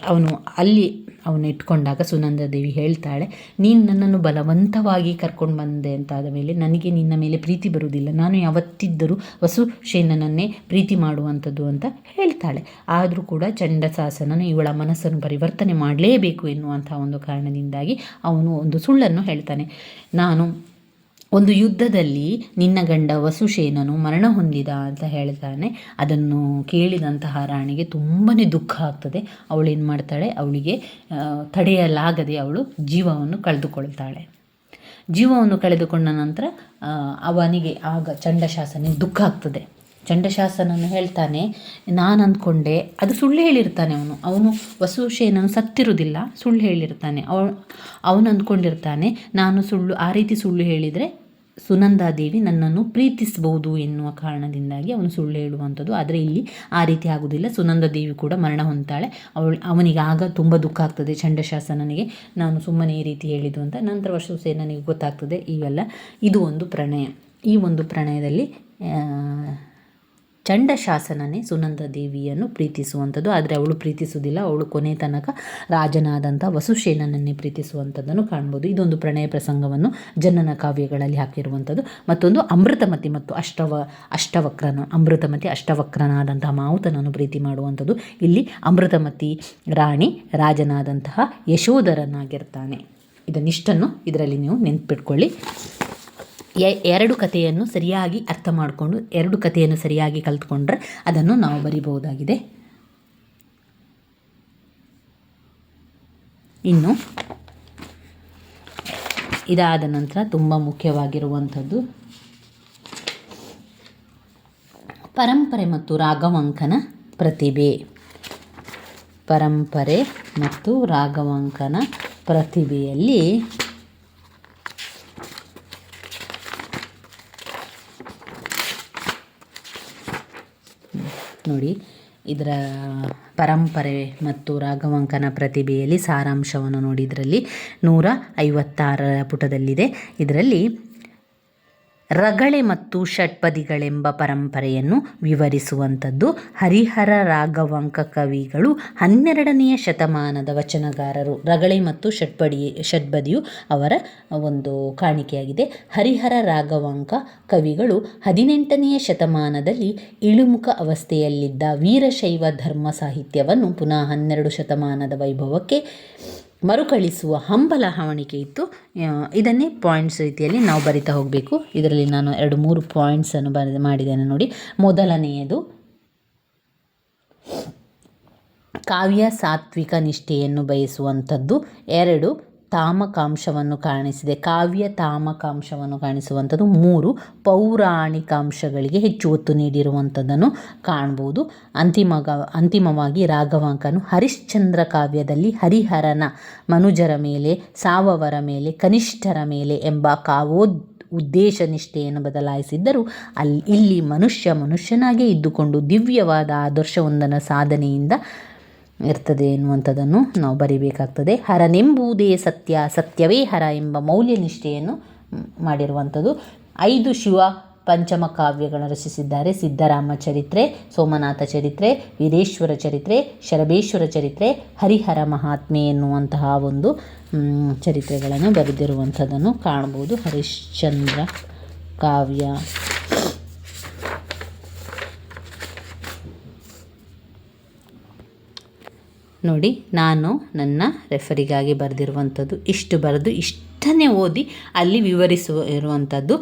ಅವನು ಅಲ್ಲಿ ಅವನು ಇಟ್ಕೊಂಡಾಗ ಸುನಂದ ದೇವಿ ಹೇಳ್ತಾಳೆ, ನೀನು ನನ್ನನ್ನು ಬಲವಂತವಾಗಿ ಕರ್ಕೊಂಡು ಬಂದೆ ಅಂತಾದ ಮೇಲೆ ನನಗೆ ನಿನ್ನ ಮೇಲೆ ಪ್ರೀತಿ ಬರುವುದಿಲ್ಲ. ನಾನು ಯಾವತ್ತಿದ್ದರೂ ವಸುಶೇನನನ್ನೇ ಪ್ರೀತಿ ಮಾಡುವಂಥದ್ದು ಅಂತ ಹೇಳ್ತಾಳೆ. ಆದರೂ ಕೂಡ ಚಂಡಶಾಸನನು ಇವಳ ಮನಸ್ಸನ್ನು ಪರಿವರ್ತನೆ ಮಾಡಲೇಬೇಕು ಎನ್ನುವಂಥ ಒಂದು ಕಾರಣದಿಂದಾಗಿ ಅವನು ಒಂದು ಸುಳ್ಳನ್ನು ಹೇಳ್ತಾನೆ. ನಾನು ಒಂದು ಯುದ್ಧದಲ್ಲಿ ನಿನ್ನ ಗಂಡ ವಸುಶೇನನು ಮರಣ ಹೊಂದಿದ ಅಂತ ಹೇಳ್ತಾನೆ. ಅದನ್ನು ಕೇಳಿದಂತಹ ರಾಣಿಗೆ ತುಂಬಾ ದುಃಖ ಆಗ್ತದೆ. ಅವಳೇನು ಮಾಡ್ತಾಳೆ? ಅವಳಿಗೆ ತಡೆಯಲಾಗದೆ ಅವಳು ಜೀವವನ್ನು ಕಳೆದುಕೊಳ್ತಾಳೆ. ಜೀವವನ್ನು ಕಳೆದುಕೊಂಡ ನಂತರ ಅವನಿಗೆ ಆಗ ಚಂಡಶಾಸನಿಗೆ ದುಃಖ ಆಗ್ತದೆ. ಚಂಡಶಾಸನನು ಹೇಳ್ತಾನೆ, ನಾನು ಅಂದ್ಕೊಂಡೆ, ಅದು ಸುಳ್ಳು ಹೇಳಿರ್ತಾನೆ ಅವನು. ಅವನು ವಸುಶೇನನ್ನು ಸತ್ತಿರುವುದಿಲ್ಲ, ಸುಳ್ಳು ಹೇಳಿರ್ತಾನೆ. ಅವ, ಅವನು ಅಂದ್ಕೊಂಡಿರ್ತಾನೆ, ನಾನು ಸುಳ್ಳು, ಆ ರೀತಿ ಸುಳ್ಳು ಹೇಳಿದರೆ ಸುನಂದಾದೇವಿ ನನ್ನನ್ನು ಪ್ರೀತಿಸಬಹುದು ಎನ್ನುವ ಕಾರಣದಿಂದಾಗಿ ಅವನು ಸುಳ್ಳು ಹೇಳುವಂಥದ್ದು. ಆದರೆ ಇಲ್ಲಿ ಆ ರೀತಿ ಆಗುವುದಿಲ್ಲ ಸುನಂದಾದೇವಿ ಕೂಡ ಮರಣ ಹೊಂದಾಳೆ ಅವಳು ಅವನಿಗೆ ಆಗ ತುಂಬ ದುಃಖ ಆಗ್ತದೆ ಚಂಡಶಾಸನನಿಗೆ. ನಾನು ಸುಮ್ಮನೆ ಈ ರೀತಿ ಹೇಳಿದ್ದು ಅಂತ. ನಂತರ ವಸುಸೇನನಿಗೆ ಗೊತ್ತಾಗ್ತದೆ. ಇವೆಲ್ಲ, ಇದು ಒಂದು ಪ್ರಣಯ. ಈ ಒಂದು ಪ್ರಣಯದಲ್ಲಿ ಚಂಡಶಾಸನನೇ ಸುನಂದ ದೇವಿಯನ್ನು ಪ್ರೀತಿಸುವಂಥದ್ದು, ಆದರೆ ಅವಳು ಪ್ರೀತಿಸುವುದಿಲ್ಲ. ಅವಳು ಕೊನೆ ತನಕ ರಾಜನಾದಂಥ ವಸುಶೇನನನ್ನೇ ಪ್ರೀತಿಸುವಂಥದ್ದನ್ನು ಕಾಣ್ಬೋದು. ಇದೊಂದು ಪ್ರಣಯ ಪ್ರಸಂಗವನ್ನು ಜನನ ಕಾವ್ಯಗಳಲ್ಲಿ ಹಾಕಿರುವಂಥದ್ದು. ಮತ್ತೊಂದು ಅಮೃತಮತಿ ಮತ್ತು ಅಷ್ಟವ, ಅಷ್ಟವಕ್ರನ, ಅಮೃತಮತಿ ಅಷ್ಟವಕ್ರನಾದಂತಹ ಮಾವುತನನ್ನು ಪ್ರೀತಿ ಮಾಡುವಂಥದ್ದು. ಇಲ್ಲಿ ಅಮೃತಮತಿ ರಾಣಿ ರಾಜನಾದಂತಹ ಯಶೋಧರನಾಗಿರ್ತಾನೆ. ಇದನ್ನಿಷ್ಟನ್ನು ಇದರಲ್ಲಿ ನೀವು ನೆನ್ಪಿಟ್ಕೊಳ್ಳಿ. ಎರಡು ಕಥೆಯನ್ನು ಸರಿಯಾಗಿ ಅರ್ಥ ಮಾಡಿಕೊಂಡು ಎರಡು ಕಥೆಯನ್ನು ಸರಿಯಾಗಿ ಕಲ್ತ್ಕೊಂಡ್ರೆ ಅದನ್ನು ನಾವು ಬರಿಬಹುದಾಗಿದೆ. ಇನ್ನು ಇದಾದ ನಂತರ ತುಂಬ ಮುಖ್ಯವಾಗಿರುವಂಥದ್ದು ಪರಂಪರೆ ಮತ್ತು ರಾಗವಂಕನ ಪ್ರತಿಭೆ. ಪರಂಪರೆ ಮತ್ತು ರಾಗವಂಕನ ಪ್ರತಿಭೆಯಲ್ಲಿ ನೋಡಿ. ಇದರ ಪರಂಪರೆ ಮತ್ತು ರಾಘವಂಕನ ಪ್ರತಿಭೆಯಲ್ಲಿ ಸಾರಾಂಶವನ್ನು ನೋಡಿ. ಇದರಲ್ಲಿ ನೂರ ಐವತ್ತಾರರ ಪುಟದಲ್ಲಿದೆ. ಇದರಲ್ಲಿ ರಗಳೆ ಮತ್ತು ಷಟ್ಪದಿಗಳೆಂಬ ಪರಂಪರೆಯನ್ನು ವಿವರಿಸುವಂಥದ್ದು. ಹರಿಹರ ರಾಘವಂಕ ಕವಿಗಳು ಹನ್ನೆರಡನೆಯ ಶತಮಾನದ ವಚನಗಾರರು. ರಗಳೆ ಮತ್ತು ಷಟ್ಪಡಿ, ಷಟ್ಪದಿಯು ಅವರ ಒಂದು ಕಾಣಿಕೆಯಾಗಿದೆ. ಹರಿಹರ ರಾಘವಂಕ ಕವಿಗಳು ಹದಿನೆಂಟನೆಯ ಶತಮಾನದಲ್ಲಿ ಇಳುಮುಖ ಅವಸ್ಥೆಯಲ್ಲಿದ್ದ ವೀರಶೈವ ಧರ್ಮ ಸಾಹಿತ್ಯವನ್ನು ಪುನಃ ಹನ್ನೆರಡು ಶತಮಾನದ ವೈಭವಕ್ಕೆ ಮರುಕಳಿಸುವ ಹಂಬಲ ಹವಣಿಕೆ ಇತ್ತು. ಇದನ್ನೇ ಪಾಯಿಂಟ್ಸ್ ರೀತಿಯಲ್ಲಿ ನಾವು ಬರಿತಾ ಹೋಗಬೇಕು. ಇದರಲ್ಲಿ ನಾನು ಎರಡು ಮೂರು ಪಾಯಿಂಟ್ಸನ್ನು ಬರೆದು, ಮಾಡಿದ್ದೇನೆ ನೋಡಿ. ಮೊದಲನೆಯದು, ಕಾವ್ಯ ಸಾತ್ವಿಕ ನಿಷ್ಠೆಯನ್ನು ಬಯಸುವಂಥದ್ದು. ಎರಡು ತಾಮಕಾಂಶವನ್ನು ಕಾಣಿಸಿದೆ. ಕಾವ್ಯ ತಾಮಕಾಂಶವನ್ನು ಕಾಣಿಸುವಂಥದ್ದು ಮೂರು ಪೌರಾಣಿಕಾಂಶಗಳಿಗೆ ಹೆಚ್ಚು ಒತ್ತು ನೀಡಿರುವಂಥದ್ದನ್ನು ಕಾಣ್ಬೋದು. ಅಂತಿಮ ಅಂತಿಮವಾಗಿ ರಾಘವಾಂಕನು ಹರಿಶ್ಚಂದ್ರ ಕಾವ್ಯದಲ್ಲಿ ಹರಿಹರನ ಮನುಜರ ಮೇಲೆ, ಸಾವವರ ಮೇಲೆ, ಕನಿಷ್ಠರ ಮೇಲೆ ಎಂಬ ಕಾವೋದ್ ಉದ್ದೇಶ ನಿಷ್ಠೆಯನ್ನು ಬದಲಾಯಿಸಿದ್ದರೂ ಅಲ್ಲಿ, ಇಲ್ಲಿ ಮನುಷ್ಯ ಮನುಷ್ಯನಾಗೇ ಇದ್ದುಕೊಂಡು ದಿವ್ಯವಾದ ಆದರ್ಶವೊಂದನ ಸಾಧನೆಯಿಂದ ಇರ್ತದೆ ಎನ್ನುವಂಥದ್ದನ್ನು ನಾವು ಬರಿಬೇಕಾಗ್ತದೆ. ಹರನೆಂಬುದೇ ಸತ್ಯ, ಸತ್ಯವೇ ಹರ ಎಂಬ ಮೌಲ್ಯ ನಿಷ್ಠೆಯನ್ನು ಮಾಡಿರುವಂಥದ್ದು. ಐದು ಶಿವ ಪಂಚಮ ಕಾವ್ಯಗಳನ್ನು ರಚಿಸಿದ್ದಾರೆ. ಸಿದ್ದರಾಮ ಚರಿತ್ರೆ, ಸೋಮನಾಥ ಚರಿತ್ರೆ, ವೀರೇಶ್ವರ ಚರಿತ್ರೆ ಶರಬೇಶ್ವರ ಚರಿತ್ರೆ, ಹರಿಹರ ಮಹಾತ್ಮೆ ಎನ್ನುವಂತಹ ಒಂದು ಚರಿತ್ರೆಗಳನ್ನು ಬರೆದಿರುವಂಥದ್ದನ್ನು ಕಾಣ್ಬೋದು ಹರಿಶ್ಚಂದ್ರ ಕಾವ್ಯ. ನೋಡಿ ನಾನು ನನ್ನ ರೆಫರಿಗಾಗಿ ಬರೆದಿರುವಂಥದ್ದು ಇಷ್ಟು ಬರೆದು ಇಷ್ಟು. ಅಷ್ಟನ್ನೇ ಓದಿ ಅಲ್ಲಿ ವಿವರಿಸುವ ಇರುವಂಥದ್ದು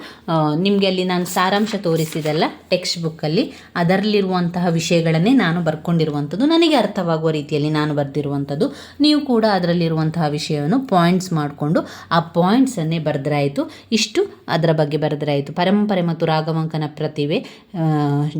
ನಿಮಗೆ ಅಲ್ಲಿ ನಾನು ಸಾರಾಂಶ ತೋರಿಸಿದಲ್ಲ ಟೆಕ್ಸ್ಟ್ ಬುಕ್ಕಲ್ಲಿ ಅದರಲ್ಲಿರುವಂತಹ ವಿಷಯಗಳನ್ನೇ ನಾನು ಬರ್ಕೊಂಡಿರುವಂಥದ್ದು ನನಗೆ ಅರ್ಥವಾಗುವ ರೀತಿಯಲ್ಲಿ ನಾನು ಬರೆದಿರುವಂಥದ್ದು ನೀವು ಕೂಡ ಅದರಲ್ಲಿರುವಂತಹ ವಿಷಯವನ್ನು ಪಾಯಿಂಟ್ಸ್ ಮಾಡಿಕೊಂಡು ಆ ಪಾಯಿಂಟ್ಸನ್ನೇ ಬರೆದ್ರಾಯಿತು. ಇಷ್ಟು ಅದರ ಬಗ್ಗೆ ಬರೆದ್ರಾಯಿತು. ಪರಂಪರೆ ಮತ್ತು ರಾಗವಂಕನ ಪ್ರತಿಭೆ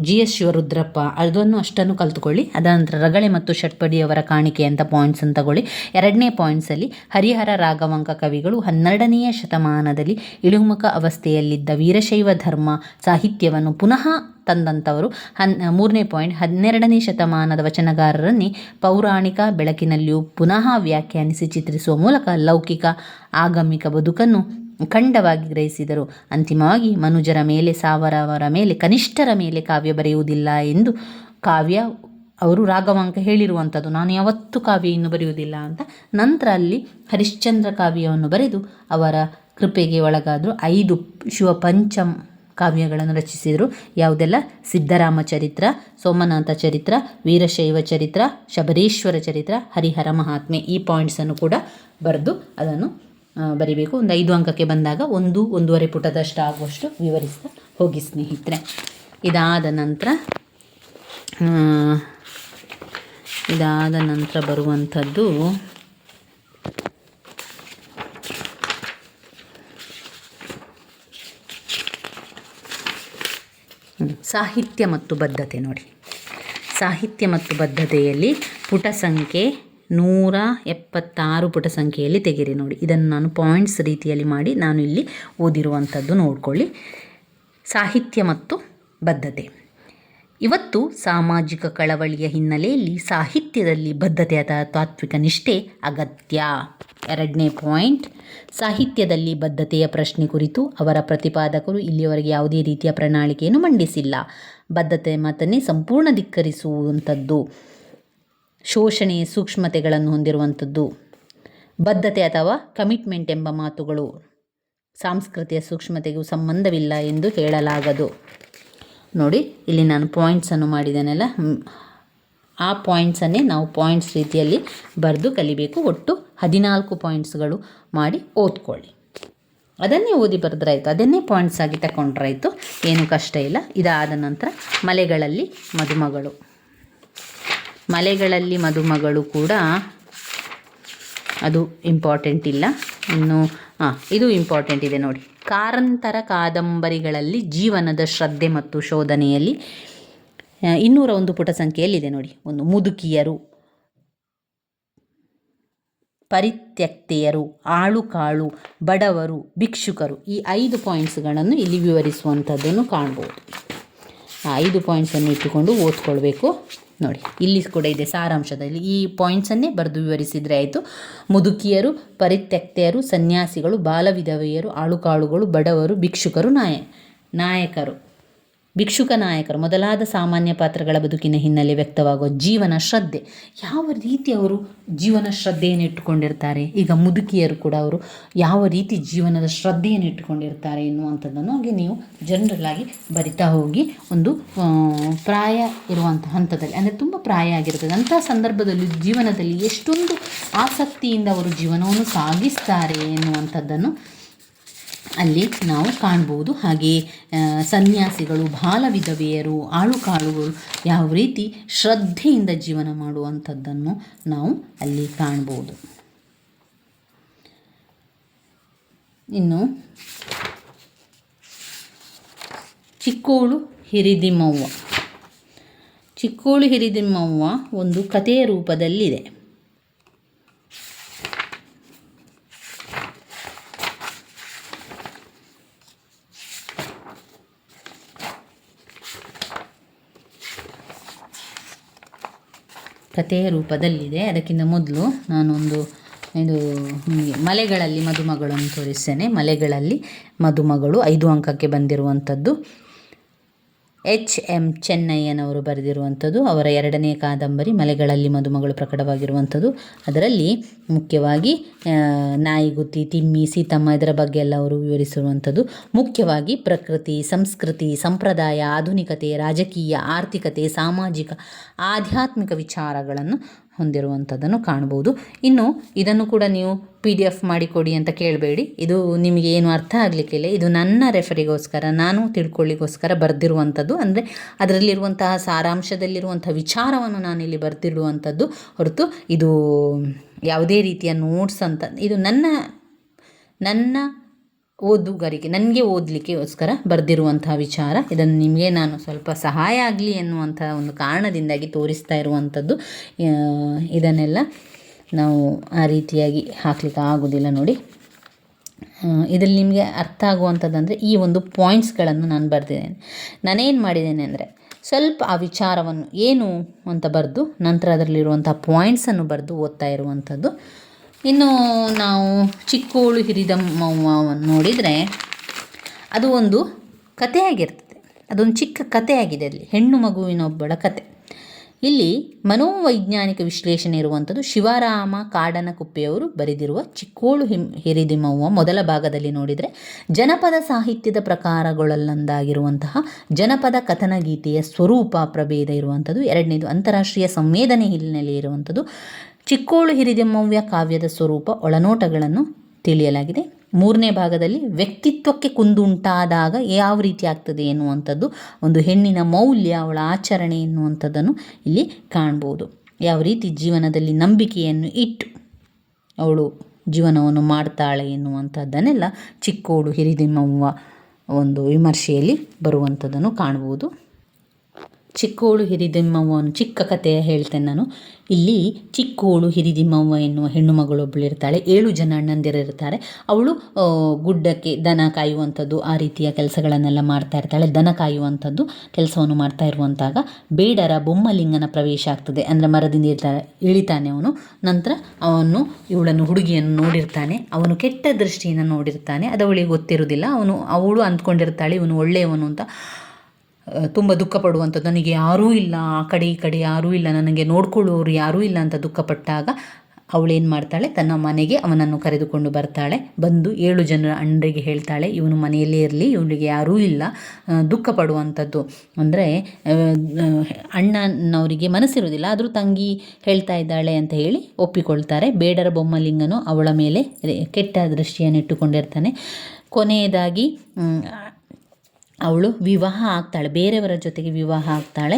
ಜಿ ಎಸ್ ಶಿವರುದ್ರಪ್ಪ, ಅದನ್ನು ಅಷ್ಟನ್ನು ಕಲ್ತ್ಕೊಳ್ಳಿ. ಅದರ ರಗಳೆ ಮತ್ತು ಷಟ್ಪಡಿಯವರ ಕಾಣಿಕೆ ಅಂತ ಪಾಯಿಂಟ್ಸ್ ಅಂತ ತಗೊಳ್ಳಿ. ಎರಡನೇ ಪಾಯಿಂಟ್ಸಲ್ಲಿ ಹರಿಹರ ರಾಗವಂಕ ಕವಿಗಳು ಹನ್ನೆರಡನೆಯ ಶತಮಾನದಲ್ಲಿ ಇಳುಮುಖ ಅವಸ್ಥೆಯಲ್ಲಿದ್ದ ವೀರಶೈವ ಧರ್ಮ ಸಾಹಿತ್ಯವನ್ನು ಪುನಃ ತಂದಂಥವರು ಹನ್, ಮೂರನೇ ಪಾಯಿಂಟ್, ಹನ್ನೆರಡನೇ ಶತಮಾನದ ವಚನಗಾರರನ್ನೇ ಪೌರಾಣಿಕ ಬೆಳಕಿನಲ್ಲಿಯೂ ಪುನಃ ವ್ಯಾಖ್ಯಾನಿಸಿ ಚಿತ್ರಿಸುವ ಮೂಲಕ ಲೌಕಿಕ ಆಗಮಿಕ ಬದುಕನ್ನು ಖಂಡವಾಗಿ ಗ್ರಹಿಸಿದರು. ಅಂತಿಮವಾಗಿ ಮನುಜರ ಮೇಲೆ, ಸಾವರವರ ಮೇಲೆ, ಕನಿಷ್ಠರ ಮೇಲೆ ಕಾವ್ಯ ಬರೆಯುವುದಿಲ್ಲ ಎಂದು ಕಾವ್ಯ ಅವರು ರಾಘವಾಂಕ ಹೇಳಿರುವಂಥದ್ದು ನಾನು ಯಾವತ್ತೂ ಕಾವ್ಯ ಇನ್ನು ಬರೆಯುವುದಿಲ್ಲ ಅಂತ. ನಂತರ ಅಲ್ಲಿ ಹರಿಶ್ಚಂದ್ರ ಕಾವ್ಯವನ್ನು ಬರೆದು ಅವರ ಕೃಪೆಗೆ ಒಳಗಾದರು ಐದು ಶಿವ ಪಂಚಮ್ ಕಾವ್ಯಗಳನ್ನು ರಚಿಸಿದರು. ಯಾವುದೆಲ್ಲ? ಸಿದ್ಧರಾಮ ಚರಿತ್ರ, ಸೋಮನಾಥ ಚರಿತ್ರ, ವೀರಶೈವ ಚರಿತ್ರ, ಶಬರೇಶ್ವರ ಚರಿತ್ರ, ಹರಿಹರ ಮಹಾತ್ಮೆ ಈ ಪಾಯಿಂಟ್ಸನ್ನು ಕೂಡ ಬರೆದು ಅದನ್ನು ಬರಿಬೇಕು. ಒಂದು ಐದು ಅಂಕಕ್ಕೆ ಬಂದಾಗ ಒಂದು, ಒಂದೂವರೆ ಪುಟದಷ್ಟು ಆಗುವಷ್ಟು ವಿವರಿಸ್ತಾ ಹೋಗಿ ಸ್ನೇಹಿತರೆ. ಇದಾದ ನಂತರ ಇದಾದ ನಂತರ ಬರುವಂಥದ್ದು ಸಾಹಿತ್ಯ ಮತ್ತು ಬದ್ಧತೆ ನೋಡಿ. ಸಾಹಿತ್ಯ ಮತ್ತು ಬದ್ಧತೆಯಲ್ಲಿ ಪುಟ ಸಂಖ್ಯೆ ನೂರ ಎಪ್ಪತ್ತಾರು ಪುಟ ಸಂಖ್ಯೆಯಲ್ಲಿ ತೆಗೆರಿ ನೋಡಿ. ಇದನ್ನು ನಾನು ಪಾಯಿಂಟ್ಸ್ ರೀತಿಯಲ್ಲಿ ಮಾಡಿ ನಾನು ಇಲ್ಲಿ ಓದಿರುವಂಥದ್ದು ನೋಡ್ಕೊಳ್ಳಿ. ಸಾಹಿತ್ಯ ಮತ್ತು ಬದ್ಧತೆ. ಇವತ್ತು ಸಾಮಾಜಿಕ ಕಳವಳಿಯ ಹಿನ್ನೆಲೆಯಲ್ಲಿ ಸಾಹಿತ್ಯದಲ್ಲಿ ಬದ್ಧತೆಯಾದ ತಾತ್ವಿಕ ನಿಷ್ಠೆ ಅಗತ್ಯ. ಎರಡನೇ ಪಾಯಿಂಟ್, ಸಾಹಿತ್ಯದಲ್ಲಿ ಬದ್ಧತೆಯ ಪ್ರಶ್ನೆ ಕುರಿತು ಅವರ ಪ್ರತಿಪಾದಕರು ಇಲ್ಲಿಯವರೆಗೆ ಯಾವುದೇ ರೀತಿಯ ಪ್ರಣಾಳಿಕೆಯನ್ನು ಮಂಡಿಸಿಲ್ಲ. ಬದ್ಧತೆ ಮಾತನ್ನೇ ಸಂಪೂರ್ಣ ಧಿಕ್ಕರಿಸುವಂಥದ್ದು ಶೋಷಣೆಯ ಸೂಕ್ಷ್ಮತೆಗಳನ್ನು ಹೊಂದಿರುವಂಥದ್ದು. ಬದ್ಧತೆ ಅಥವಾ ಕಮಿಟ್ಮೆಂಟ್ ಎಂಬ ಮಾತುಗಳು ಸಾಂಸ್ಕೃತಿಕ ಸೂಕ್ಷ್ಮತೆಗೂ ಸಂಬಂಧವಿಲ್ಲ ಎಂದು ಹೇಳಲಾಗದು. ನೋಡಿ, ಇಲ್ಲಿ ನಾನು ಪಾಯಿಂಟ್ಸನ್ನು ಮಾಡಿದ್ದೇನಲ್ಲ. ಆ ಪಾಯಿಂಟ್ಸನ್ನೇ ನಾವು ಪಾಯಿಂಟ್ಸ್ ರೀತಿಯಲ್ಲಿ ಬರೆದು ಕಲಿಬೇಕು. ಒಟ್ಟು ಹದಿನಾಲ್ಕು ಪಾಯಿಂಟ್ಸ್ಗಳು ಮಾಡಿ ಓದ್ಕೊಳ್ಳಿ. ಅದನ್ನೇ ಓದಿ ಬರೆದ್ರಾಯ್ತು, ಅದನ್ನೇ ಪಾಯಿಂಟ್ಸ್ ಆಗಿ ತಗೊಂಡ್ರಾಯ್ತು ಏನು ಕಷ್ಟ ಇಲ್ಲ. ಇದಾದ ನಂತರ ಮಲೆಗಳಲ್ಲಿ ಮದುಮಗಳು. ಮಲೆಗಳಲ್ಲಿ ಮದುಮಗಳು ಕೂಡ ಅದು ಇಂಪಾರ್ಟೆಂಟ್ ಇಲ್ಲ. ಇನ್ನು ಹಾಂ ಇದು ಇಂಪಾರ್ಟೆಂಟ್ ಇದೆ ನೋಡಿ. ಕಾರಂತರ ಕಾದಂಬರಿಗಳಲ್ಲಿ ಜೀವನದ ಶ್ರದ್ಧೆ ಮತ್ತು ಶೋಧನೆಯಲ್ಲಿ ಇನ್ನೂರ ಒಂದು ಪುಟ ಸಂಖ್ಯೆಯಲ್ಲಿದೆ ನೋಡಿ. ಒಂದು ಮುದುಕಿಯರು, ಪರಿತ್ಯಕ್ತೆಯರು, ಆಳುಕಾಳು, ಬಡವರು, ಭಿಕ್ಷುಕರು. ಈ ಐದು ಪಾಯಿಂಟ್ಸ್ಗಳನ್ನು ಇಲ್ಲಿ ವಿವರಿಸುವಂಥದ್ದನ್ನು ಕಾಣ್ಬೋದು. ಆ ಐದು ಪಾಯಿಂಟ್ಸನ್ನು ಇಟ್ಟುಕೊಂಡು ಓದ್ಕೊಳ್ಬೇಕು. ನೋಡಿ, ಇಲ್ಲಿ ಕೂಡ ಇದೆ ಸಾರಾಂಶದಲ್ಲಿ. ಈ ಪಾಯಿಂಟ್ಸನ್ನೇ ಬರೆದು ವಿವರಿಸಿದರೆ ಆಯಿತು. ಮುದುಕಿಯರು, ಪರಿತ್ಯಕ್ತೆಯರು, ಸನ್ಯಾಸಿಗಳು, ಬಾಲವಿಧವೆಯರು, ಆಳುಕಾಳುಗಳು, ಬಡವರು, ಭಿಕ್ಷುಕರು, ನಾಯ, ನಾಯಕರು. ಭಿಕ್ಷುಕ ನಾಯಕರು, ಮೊದಲಾದ ಸಾಮಾನ್ಯ ಪಾತ್ರಗಳ ಬದುಕಿನ ಹಿನ್ನೆಲೆ ವ್ಯಕ್ತವಾಗುವ ಜೀವನ ಶ್ರದ್ಧೆ. ಯಾವ ರೀತಿ ಅವರು ಜೀವನ ಶ್ರದ್ಧೆಯನ್ನು ಇಟ್ಟುಕೊಂಡಿರ್ತಾರೆ? ಈಗ ಮುದುಕಿಯರು ಕೂಡ ಅವರು ಯಾವ ರೀತಿ ಜೀವನದ ಶ್ರದ್ಧೆಯನ್ನು ಇಟ್ಟುಕೊಂಡಿರ್ತಾರೆ ಎನ್ನುವಂಥದ್ದನ್ನು ಹಾಗೆ ನೀವು ಜನರಲ್ ಆಗಿ ಬರಿತಾ ಹೋಗಿ ಒಂದು ಪ್ರಾಯ ಇರುವಂಥ ಹಂತದಲ್ಲಿ, ಅಂದರೆ ತುಂಬ ಪ್ರಾಯ ಆಗಿರ್ತದೆ. ಅಂಥ ಸಂದರ್ಭದಲ್ಲಿ ಜೀವನದಲ್ಲಿ ಎಷ್ಟೊಂದು ಆಸಕ್ತಿಯಿಂದ ಅವರು ಜೀವನವನ್ನು ಸಾಗಿಸ್ತಾರೆ ಎನ್ನುವಂಥದ್ದನ್ನು ಅಲ್ಲಿ ನಾವು ಕಾಣ್ಬೋದು. ಹಾಗೆ ಸನ್ಯಾಸಿಗಳು ಬಾಲ ವಿಧವೆಯರು ಆಳುಕಾಳುಗಳು ಯಾವ ರೀತಿ ಶ್ರದ್ಧೆಯಿಂದ ಜೀವನ ಮಾಡುವಂಥದ್ದನ್ನು ನಾವು ಅಲ್ಲಿ ಕಾಣ್ಬೋದು. ಇನ್ನು, ಚಿಕ್ಕೋಳು ಹಿರಿದಿಮ್ಮವ್ವ. ಚಿಕ್ಕೋಳು ಹಿರಿದಿಮ್ಮವ್ವ ಒಂದು ಕಥೆಯ ರೂಪದಲ್ಲಿದೆ. ಕಥೆಯ ರೂಪದಲ್ಲಿದೆ. ಅದಕ್ಕಿಂತ ಮೊದಲು ನಾನೊಂದು ಇದು ನಿಮಗೆ ಮಲೆಗಳಲ್ಲಿ ಮದುಮಗಳನ್ನು ತೋರಿಸ್ತೇನೆ. ಮಲೆಗಳಲ್ಲಿ ಮದುಮಗಳು ಐದು ಅಂಕಕ್ಕೆ ಬಂದಿರುವಂಥದ್ದು. ಎಚ್ ಎಂ ಚೆನ್ನಯ್ಯನವರು ಬರೆದಿರುವಂಥದ್ದು, ಅವರ ಎರಡನೇ ಕಾದಂಬರಿ ಮಲೆಗಳಲ್ಲಿ ಮದುಮಗಳು ಪ್ರಕಟವಾಗಿರುವಂಥದ್ದು. ಅದರಲ್ಲಿ ಮುಖ್ಯವಾಗಿ ನಾಯಿಗುತಿ ನಾಯಿಗುತ್ತಿ ತಿಮ್ಮಿ, ಸೀತಮ್ಮ ಇದರ ಬಗ್ಗೆ ಎಲ್ಲ ಅವರು ವಿವರಿಸಿರುವಂಥದ್ದು. ಮುಖ್ಯವಾಗಿ ಪ್ರಕೃತಿ, ಸಂಸ್ಕೃತಿ, ಸಂಪ್ರದಾಯ, ಆಧುನಿಕತೆ, ರಾಜಕೀಯ, ಆರ್ಥಿಕತೆ, ಸಾಮಾಜಿಕ, ಆಧ್ಯಾತ್ಮಿಕ ವಿಚಾರಗಳನ್ನು ಹೊಂದಿರುವಂಥದ್ದನ್ನು ಕಾಣ್ಬೋದು ಇನ್ನು ಇದನ್ನು ಕೂಡ ನೀವು ಪಿ ಡಿ ಎಫ್ ಮಾಡಿಕೊಡಿ ಅಂತ ಕೇಳಬೇಡಿ. ಇದು ನಿಮಗೆ ಏನು ಅರ್ಥ ಆಗಲಿಕ್ಕಿಲ್ಲ ಇದು ನನ್ನ ರೆಫರಿಗೋಸ್ಕರ ನಾನು ತಿಳ್ಕೊಳ್ಳಿಗೋಸ್ಕರ ಬರೆದಿರುವಂಥದ್ದು. ಅಂದರೆ ಅದರಲ್ಲಿರುವಂತಹ ಸಾರಾಂಶದಲ್ಲಿರುವಂಥ ವಿಚಾರವನ್ನು ನಾನಿಲ್ಲಿ ಬರೆದಿರುವಂಥದ್ದು ಹೊರತು ಇದು ಯಾವುದೇ ರೀತಿಯ ನೋಟ್ಸ್ ಅಂತ, ಇದು ನನ್ನ ನನ್ನ ಓದುಗರಿಗೆ, ನನಗೆ ಓದಲಿಕ್ಕೋಸ್ಕರ ಬರೆದಿರುವಂತಹ ವಿಚಾರ. ಇದನ್ನು ನಿಮಗೆ ನಾನು ಸ್ವಲ್ಪ ಸಹಾಯ ಆಗಲಿ ಎನ್ನುವಂಥ ಒಂದು ಕಾರಣದಿಂದಾಗಿ ತೋರಿಸ್ತಾ ಇರುವಂಥದ್ದು ಇದನ್ನೆಲ್ಲ ನಾವು ಆ ರೀತಿಯಾಗಿ ಹಾಕ್ಲಿಕ್ಕೆ ಆಗೋದಿಲ್ಲ ನೋಡಿ. ಇದರಲ್ಲಿ ನಿಮಗೆ ಅರ್ಥ ಆಗುವಂಥದ್ದಂದರೆ ಈ ಒಂದು ಪಾಯಿಂಟ್ಸ್ಗಳನ್ನು ನಾನು ಬರೆದಿದ್ದೇನೆ. ನಾನೇನು ಮಾಡಿದ್ದೇನೆ ಅಂದರೆ, ಸ್ವಲ್ಪ ಆ ವಿಚಾರವನ್ನು ಏನು ಅಂತ ಬರೆದು, ನಂತರ ಅದರಲ್ಲಿರುವಂಥ ಪಾಯಿಂಟ್ಸನ್ನು ಬರೆದು ಓದ್ತಾ ಇರುವಂಥದ್ದು. ಇನ್ನು ನಾವು ಚಿಕ್ಕೋಳು ಹಿರಿದಮ್ಮವನ್ನು ನೋಡಿದರೆ ಅದು ಒಂದು ಕಥೆಯಾಗಿರ್ತದೆ. ಅದೊಂದು ಚಿಕ್ಕ ಕಥೆಯಾಗಿದೆ ಅಲ್ಲಿ, ಹೆಣ್ಣು ಮಗುವಿನೊಬ್ಬಳ ಕತೆ. ಇಲ್ಲಿ ಮನೋವೈಜ್ಞಾನಿಕ ವಿಶ್ಲೇಷಣೆ ಇರುವಂಥದ್ದು ಶಿವರಾಮ ಕಾಡನಕುಪ್ಪೆಯವರು ಬರೆದಿರುವ ಚಿಕ್ಕೋಳು ಹಿಂ ಹಿರಿದಿಮವ್ವ ಮೊದಲ ಭಾಗದಲ್ಲಿ ನೋಡಿದರೆ ಜನಪದ ಸಾಹಿತ್ಯದ ಪ್ರಕಾರಗಳಲ್ಲೊಂದಾಗಿರುವಂತಹ ಜನಪದ ಕಥನ ಗೀತೆಯ ಸ್ವರೂಪ ಪ್ರಭೇದ ಇರುವಂಥದ್ದು, ಎರಡನೇದು ಅಂತಾರಾಷ್ಟ್ರೀಯ ಸಂವೇದನೆ ಹಿನ್ನೆಲೆ ಇರುವಂಥದ್ದು ಚಿಕ್ಕೋಳು ಹಿರಿದೆಮ್ಮವ್ಯ ಕಾವ್ಯದ ಸ್ವರೂಪ ಒಳನೋಟಗಳನ್ನು ತಿಳಿಯಲಾಗಿದೆ. ಮೂರನೇ ಭಾಗದಲ್ಲಿ ವ್ಯಕ್ತಿತ್ವಕ್ಕೆ ಕುಂದುಂಟಾದಾಗ ಯಾವ ರೀತಿ ಆಗ್ತದೆ ಎನ್ನುವಂಥದ್ದು, ಒಂದು ಹೆಣ್ಣಿನ ಮೌಲ್ಯ, ಅವಳ ಆಚರಣೆ ಎನ್ನುವಂಥದ್ದನ್ನು ಇಲ್ಲಿ ಕಾಣ್ಬೋದು. ಯಾವ ರೀತಿ ಜೀವನದಲ್ಲಿ ನಂಬಿಕೆಯನ್ನು ಇಟ್ಟು ಅವಳು ಜೀವನವನ್ನು ಮಾಡ್ತಾಳೆ ಎನ್ನುವಂಥದ್ದನ್ನೆಲ್ಲ ಚಿಕ್ಕೋಳು ಹಿರಿದಿಮ್ಮವ್ವ ಒಂದು ವಿಮರ್ಶೆಯಲ್ಲಿ ಬರುವಂಥದ್ದನ್ನು ಕಾಣ್ಬೋದು. ಚಿಕ್ಕೋಳು ಹಿರಿದಿಮ್ಮವ್ವನು ಚಿಕ್ಕ ಕಥೆಯ ಹೇಳ್ತೇನೆ ನಾನು. ಇಲ್ಲಿ ಚಿಕ್ಕೋಳು ಹಿರಿದಿಮ್ಮವ್ವ ಎನ್ನುವ ಹೆಣ್ಣು ಮಗಳೊಬ್ಬಳು ಇರ್ತಾಳೆ. ಏಳು ಜನ ಅಣ್ಣಂದಿರಿರ್ತಾರೆ ಅವಳು ಗುಡ್ಡಕ್ಕೆ ದನ ಕಾಯುವಂಥದ್ದು, ಆ ರೀತಿಯ ಕೆಲಸಗಳನ್ನೆಲ್ಲ ಮಾಡ್ತಾ ಇರ್ತಾಳೆ. ದನ ಕಾಯುವಂಥದ್ದು, ಕೆಲಸವನ್ನು ಮಾಡ್ತಾ ಇರುವಂತಾಗ ಬೇಡರ ಬೊಮ್ಮಲಿಂಗನ ಪ್ರವೇಶ ಆಗ್ತದೆ. ಅಂದರೆ ಮರದಿಂದ ಇರ್ತಾರೆ ಇಳಿತಾನೆ ಅವನು. ನಂತರ ಅವನು ಇವಳನ್ನು ಹುಡುಗಿಯನ್ನು ನೋಡಿರ್ತಾನೆ. ಅವನು ಕೆಟ್ಟ ದೃಷ್ಟಿಯಿಂದ ನೋಡಿರ್ತಾನೆ. ಅದು ಅವಳಿಗೆ ಗೊತ್ತಿರೋದಿಲ್ಲ ಅವನು, ಅವಳು ಅಂದ್ಕೊಂಡಿರ್ತಾಳೆ, ಇವನು ಒಳ್ಳೆಯವನು ಅಂತ. ತುಂಬ ದುಃಖ ಪಡುವಂಥದ್ದು. ನನಗೆ ಯಾರೂ ಇಲ್ಲ, ಆ ಕಡೆ ಈ ಕಡೆ ಯಾರೂ ಇಲ್ಲ, ನನಗೆ ನೋಡ್ಕೊಳ್ಳೋರು ಯಾರೂ ಇಲ್ಲ ಅಂತ ದುಃಖಪಟ್ಟಾಗ ಅವಳೇನು ಮಾಡ್ತಾಳೆ? ತನ್ನ ಮನೆಗೆ ಅವನನ್ನು ಕರೆದುಕೊಂಡು ಬರ್ತಾಳೆ. ಬಂದು ಏಳು ಜನರ ಅಣ್ಣರಿಗೆ ಹೇಳ್ತಾಳೆ, ಇವನು ಮನೆಯಲ್ಲೇ ಇರಲಿ, ಇವನಿಗೆ ಯಾರೂ ಇಲ್ಲ. ದುಃಖ ಪಡುವಂಥದ್ದು. ಅಂದರೆ ಅಣ್ಣನವರಿಗೆ ಮನಸ್ಸಿರುವುದಿಲ್ಲ. ಆದರೂ ತಂಗಿ ಹೇಳ್ತಾ ಇದ್ದಾಳೆ ಅಂತ ಹೇಳಿ ಒಪ್ಪಿಕೊಳ್ತಾರೆ. ಬೇಡರ ಬೊಮ್ಮಲಿಂಗನು ಅವಳ ಮೇಲೆ ಕೆಟ್ಟ ದೃಷ್ಟಿಯನ್ನು ಇಟ್ಟುಕೊಂಡಿರ್ತಾನೆ ಕೊನೆಯದಾಗಿ ಅವಳು ವಿವಾಹ ಆಗ್ತಾಳೆ ಬೇರೆಯವರ ಜೊತೆಗೆ ವಿವಾಹ ಆಗ್ತಾಳೆ.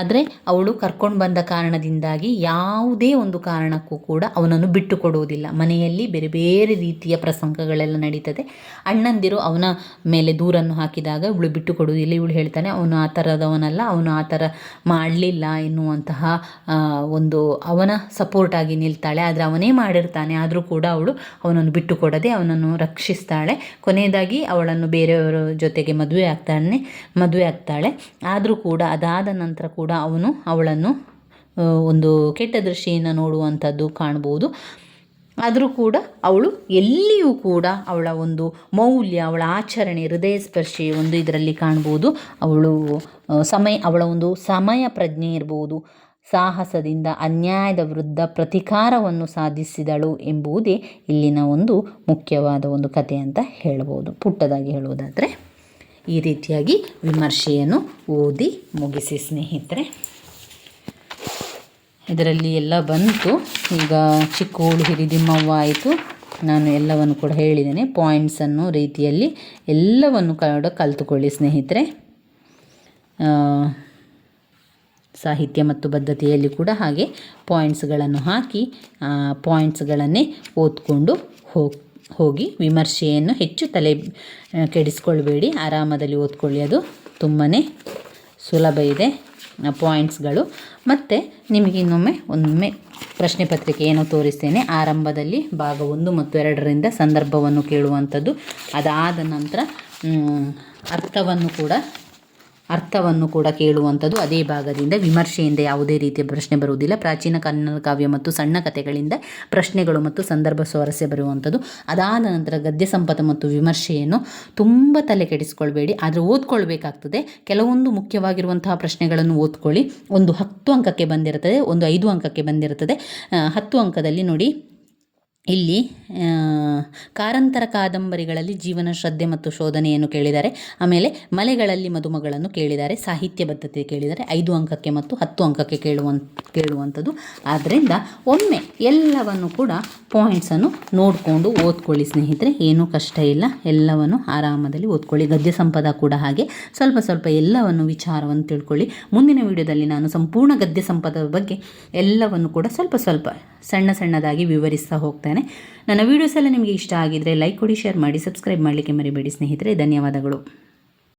ಆದರೆ ಅವಳು ಕರ್ಕೊಂಡು ಬಂದ ಕಾರಣದಿಂದಾಗಿ ಯಾವುದೇ ಒಂದು ಕಾರಣಕ್ಕೂ ಕೂಡ ಅವನನ್ನು ಬಿಟ್ಟು ಕೊಡುವುದಿಲ್ಲ. ಮನೆಯಲ್ಲಿ ಬೇರೆ ಬೇರೆ ರೀತಿಯ ಪ್ರಸಂಗಗಳೆಲ್ಲ ನಡೀತದೆ. ಅಣ್ಣಂದಿರು ಅವನ ಮೇಲೆ ದೂರನ್ನು ಹಾಕಿದಾಗ ಇವಳು ಬಿಟ್ಟು ಕೊಡುವುದಿಲ್ಲ. ಇವಳು ಹೇಳ್ತಾನೆ, ಅವನು ಆ ಥರದವನಲ್ಲ ಅವನು ಆ ಥರ ಮಾಡಲಿಲ್ಲ ಎನ್ನುವಂತಹ ಒಂದು ಅವನ ಸಪೋರ್ಟ್ ಆಗಿ ನಿಲ್ತಾಳೆ. ಆದರೆ ಅವನೇ ಮಾಡಿರ್ತಾನೆ. ಆದರೂ ಕೂಡ ಅವಳು ಅವನನ್ನು ಬಿಟ್ಟು ಕೊಡದೆ ಅವನನ್ನು ರಕ್ಷಿಸ್ತಾಳೆ. ಕೊನೆಯದಾಗಿ ಅವಳನ್ನು ಬೇರೆಯವರ ಜೊತೆಗೆ ಮದುವೆ ಆಗ್ತಾನೆ, ಮದುವೆ ಆಗ್ತಾಳೆ. ಆದರೂ ಕೂಡ ಅದಾದ ನಂತರ ಕೂಡ ಅವನು ಅವಳನ್ನು ಒಂದು ಕೆಟ್ಟ ದೃಷ್ಟಿಯಿಂದ ನೋಡುವಂಥದ್ದು ಕಾಣ್ಬೋದು ಆದರೂ ಕೂಡ ಅವಳು ಎಲ್ಲಿಯೂ ಕೂಡ ಅವಳ ಒಂದು ಮೌಲ್ಯ, ಅವಳ ಆಚರಣೆ, ಹೃದಯ ಸ್ಪರ್ಶಿ ಒಂದು ಇದರಲ್ಲಿ ಕಾಣ್ಬೋದು ಅವಳು ಸಮಯ, ಅವಳ ಒಂದು ಸಮಯ ಪ್ರಜ್ಞೆ ಇರ್ಬೋದು. ಸಾಹಸದಿಂದ ಅನ್ಯಾಯದ ವಿರುದ್ಧ ಪ್ರತಿಕಾರವನ್ನು ಸಾಧಿಸಿದಳು ಎಂಬುದೇ ಇಲ್ಲಿನ ಒಂದು ಮುಖ್ಯವಾದ ಒಂದು ಕಥೆ ಅಂತ ಹೇಳ್ಬೋದು. ಪುಟ್ಟದಾಗಿ ಹೇಳುವುದಾದರೆ. ಈ ರೀತಿಯಾಗಿ ವಿಮರ್ಶೆಯನ್ನು ಓದಿ ಮುಗಿಸಿ ಸ್ನೇಹಿತರೆ. ಇದರಲ್ಲಿ ಎಲ್ಲ ಬಂತು. ಈಗ ಚಿಕ್ಕೋಳು ಹಿರಿದಿಮ್ಮವ್ವ ಆಯಿತು. ನಾನು ಎಲ್ಲವನ್ನು ಕೂಡ ಹೇಳಿದ್ದೇನೆ. ಪಾಯಿಂಟ್ಸನ್ನು ರೀತಿಯಲ್ಲಿ ಎಲ್ಲವನ್ನು ಕೂಡ ಕಲಿತುಕೊಳ್ಳಿ ಸ್ನೇಹಿತರೆ. ಸಾಹಿತ್ಯ ಮತ್ತು ಬದ್ಧತೆಯಲ್ಲಿ ಕೂಡ ಹಾಗೆ ಪಾಯಿಂಟ್ಸ್ಗಳನ್ನು ಹಾಕಿ ಪಾಯಿಂಟ್ಸ್ಗಳನ್ನೇ ಓದ್ಕೊಂಡು ಹೋಗಿ ಹೋಗಿ ವಿಮರ್ಶೆಯನ್ನು ಹೆಚ್ಚು ತಲೆ ಕೆಡಿಸ್ಕೊಳ್ಬೇಡಿ. ಆರಾಮದಲ್ಲಿ ಓದ್ಕೊಳ್ಳಿ. ಅದು ತುಂಬಾ ಸುಲಭ ಇದೆ ಪಾಯಿಂಟ್ಸ್ಗಳು ಮತ್ತು ನಿಮಗೆ ಇನ್ನೊಮ್ಮೆ, ಒಮ್ಮೆ ಪ್ರಶ್ನೆ ಏನೋ ತೋರಿಸ್ತೇನೆ. ಆರಂಭದಲ್ಲಿ ಭಾಗ ಒಂದು ಮತ್ತು ಎರಡರಿಂದ ಸಂದರ್ಭವನ್ನು ಕೇಳುವಂಥದ್ದು. ಅದಾದ ನಂತರ ಅರ್ಥವನ್ನು ಕೂಡ ಅರ್ಥವನ್ನು ಕೂಡ ಕೇಳುವಂಥದ್ದು ಅದೇ ಭಾಗದಿಂದ ವಿಮರ್ಶೆಯಿಂದ ಯಾವುದೇ ರೀತಿಯ ಪ್ರಶ್ನೆ ಬರುವುದಿಲ್ಲ. ಪ್ರಾಚೀನ ಕನ್ನಡ ಕಾವ್ಯ ಮತ್ತು ಸಣ್ಣ ಕಥೆಗಳಿಂದ ಪ್ರಶ್ನೆಗಳು ಮತ್ತು ಸಂದರ್ಭ ಸ್ವಾರಸ್ಯ ಬರುವಂಥದ್ದು. ಅದಾದ ನಂತರ ಗದ್ಯ ಸಂಪದ ಮತ್ತು ವಿಮರ್ಶೆಯನ್ನು ತುಂಬ ತಲೆ ಕೆಡಿಸ್ಕೊಳ್ಬೇಡಿ. ಆದರೆ ಓದ್ಕೊಳ್ಬೇಕಾಗ್ತದೆ. ಕೆಲವೊಂದು ಮುಖ್ಯವಾಗಿರುವಂತಹ ಪ್ರಶ್ನೆಗಳನ್ನು ಓದ್ಕೊಳ್ಳಿ. ಒಂದು ಹತ್ತು ಅಂಕಕ್ಕೆ ಬಂದಿರುತ್ತದೆ, ಒಂದು ಐದು ಅಂಕಕ್ಕೆ ಬಂದಿರುತ್ತದೆ. ಹತ್ತು ಅಂಕದಲ್ಲಿ ನೋಡಿ ಇಲ್ಲಿ ಕಾರಂತರ ಕಾದಂಬರಿಗಳಲ್ಲಿ ಜೀವನ ಶ್ರದ್ಧೆ ಮತ್ತು ಶೋಧನೆಯನ್ನು ಕೇಳಿದ್ದಾರೆ. ಆಮೇಲೆ ಮಲೆಗಳಲ್ಲಿ ಮದುಮಗಳನ್ನು ಕೇಳಿದ್ದಾರೆ, ಸಾಹಿತ್ಯ ಬದ್ಧತೆ ಕೇಳಿದ್ದಾರೆ, ಐದು ಅಂಕಕ್ಕೆ ಮತ್ತು ಹತ್ತು ಅಂಕಕ್ಕೆ ಕೇಳುವಂತ ಕೇಳುವಂಥದ್ದು. ಆದ್ದರಿಂದ ಒಮ್ಮೆ ಎಲ್ಲವನ್ನು ಕೂಡ ಪಾಯಿಂಟ್ಸನ್ನು ನೋಡಿಕೊಂಡು ಓದ್ಕೊಳ್ಳಿ ಸ್ನೇಹಿತರೆ. ಏನೂ ಕಷ್ಟ ಇಲ್ಲ, ಎಲ್ಲವನ್ನು ಆರಾಮದಲ್ಲಿ ಓದ್ಕೊಳ್ಳಿ. ಗದ್ಯ ಸಂಪದ ಕೂಡ ಹಾಗೆ. ಸ್ವಲ್ಪ ಸ್ವಲ್ಪ ಎಲ್ಲವನ್ನು ವಿಚಾರವನ್ನು ತಿಳ್ಕೊಳ್ಳಿ. ಮುಂದಿನ ವಿಡಿಯೋದಲ್ಲಿ ನಾನು ಸಂಪೂರ್ಣ ಗದ್ಯ ಸಂಪದ ಬಗ್ಗೆ ಎಲ್ಲವನ್ನು ಕೂಡ ಸ್ವಲ್ಪ ಸ್ವಲ್ಪ ಸಣ್ಣ ಸಣ್ಣದಾಗಿ ವಿವರಿಸ್ತಾ ಹೋಗ್ತೇನೆ. ನನ್ನ ವೀಡಿಯೋಸ್ ಎಲ್ಲ ನಿಮಗೆ ಇಷ್ಟ ಆಗಿದ್ದರೆ ಲೈಕ್ ಕೊಡಿ ಶೇರ್ ಮಾಡಿ ಸಬ್ಸ್ಕ್ರೈಬ್ ಮಾಡಲಿಕ್ಕೆ ಮರಿಬೇಡಿ ಸ್ನೇಹಿತರೆ. ಧನ್ಯವಾದಗಳು.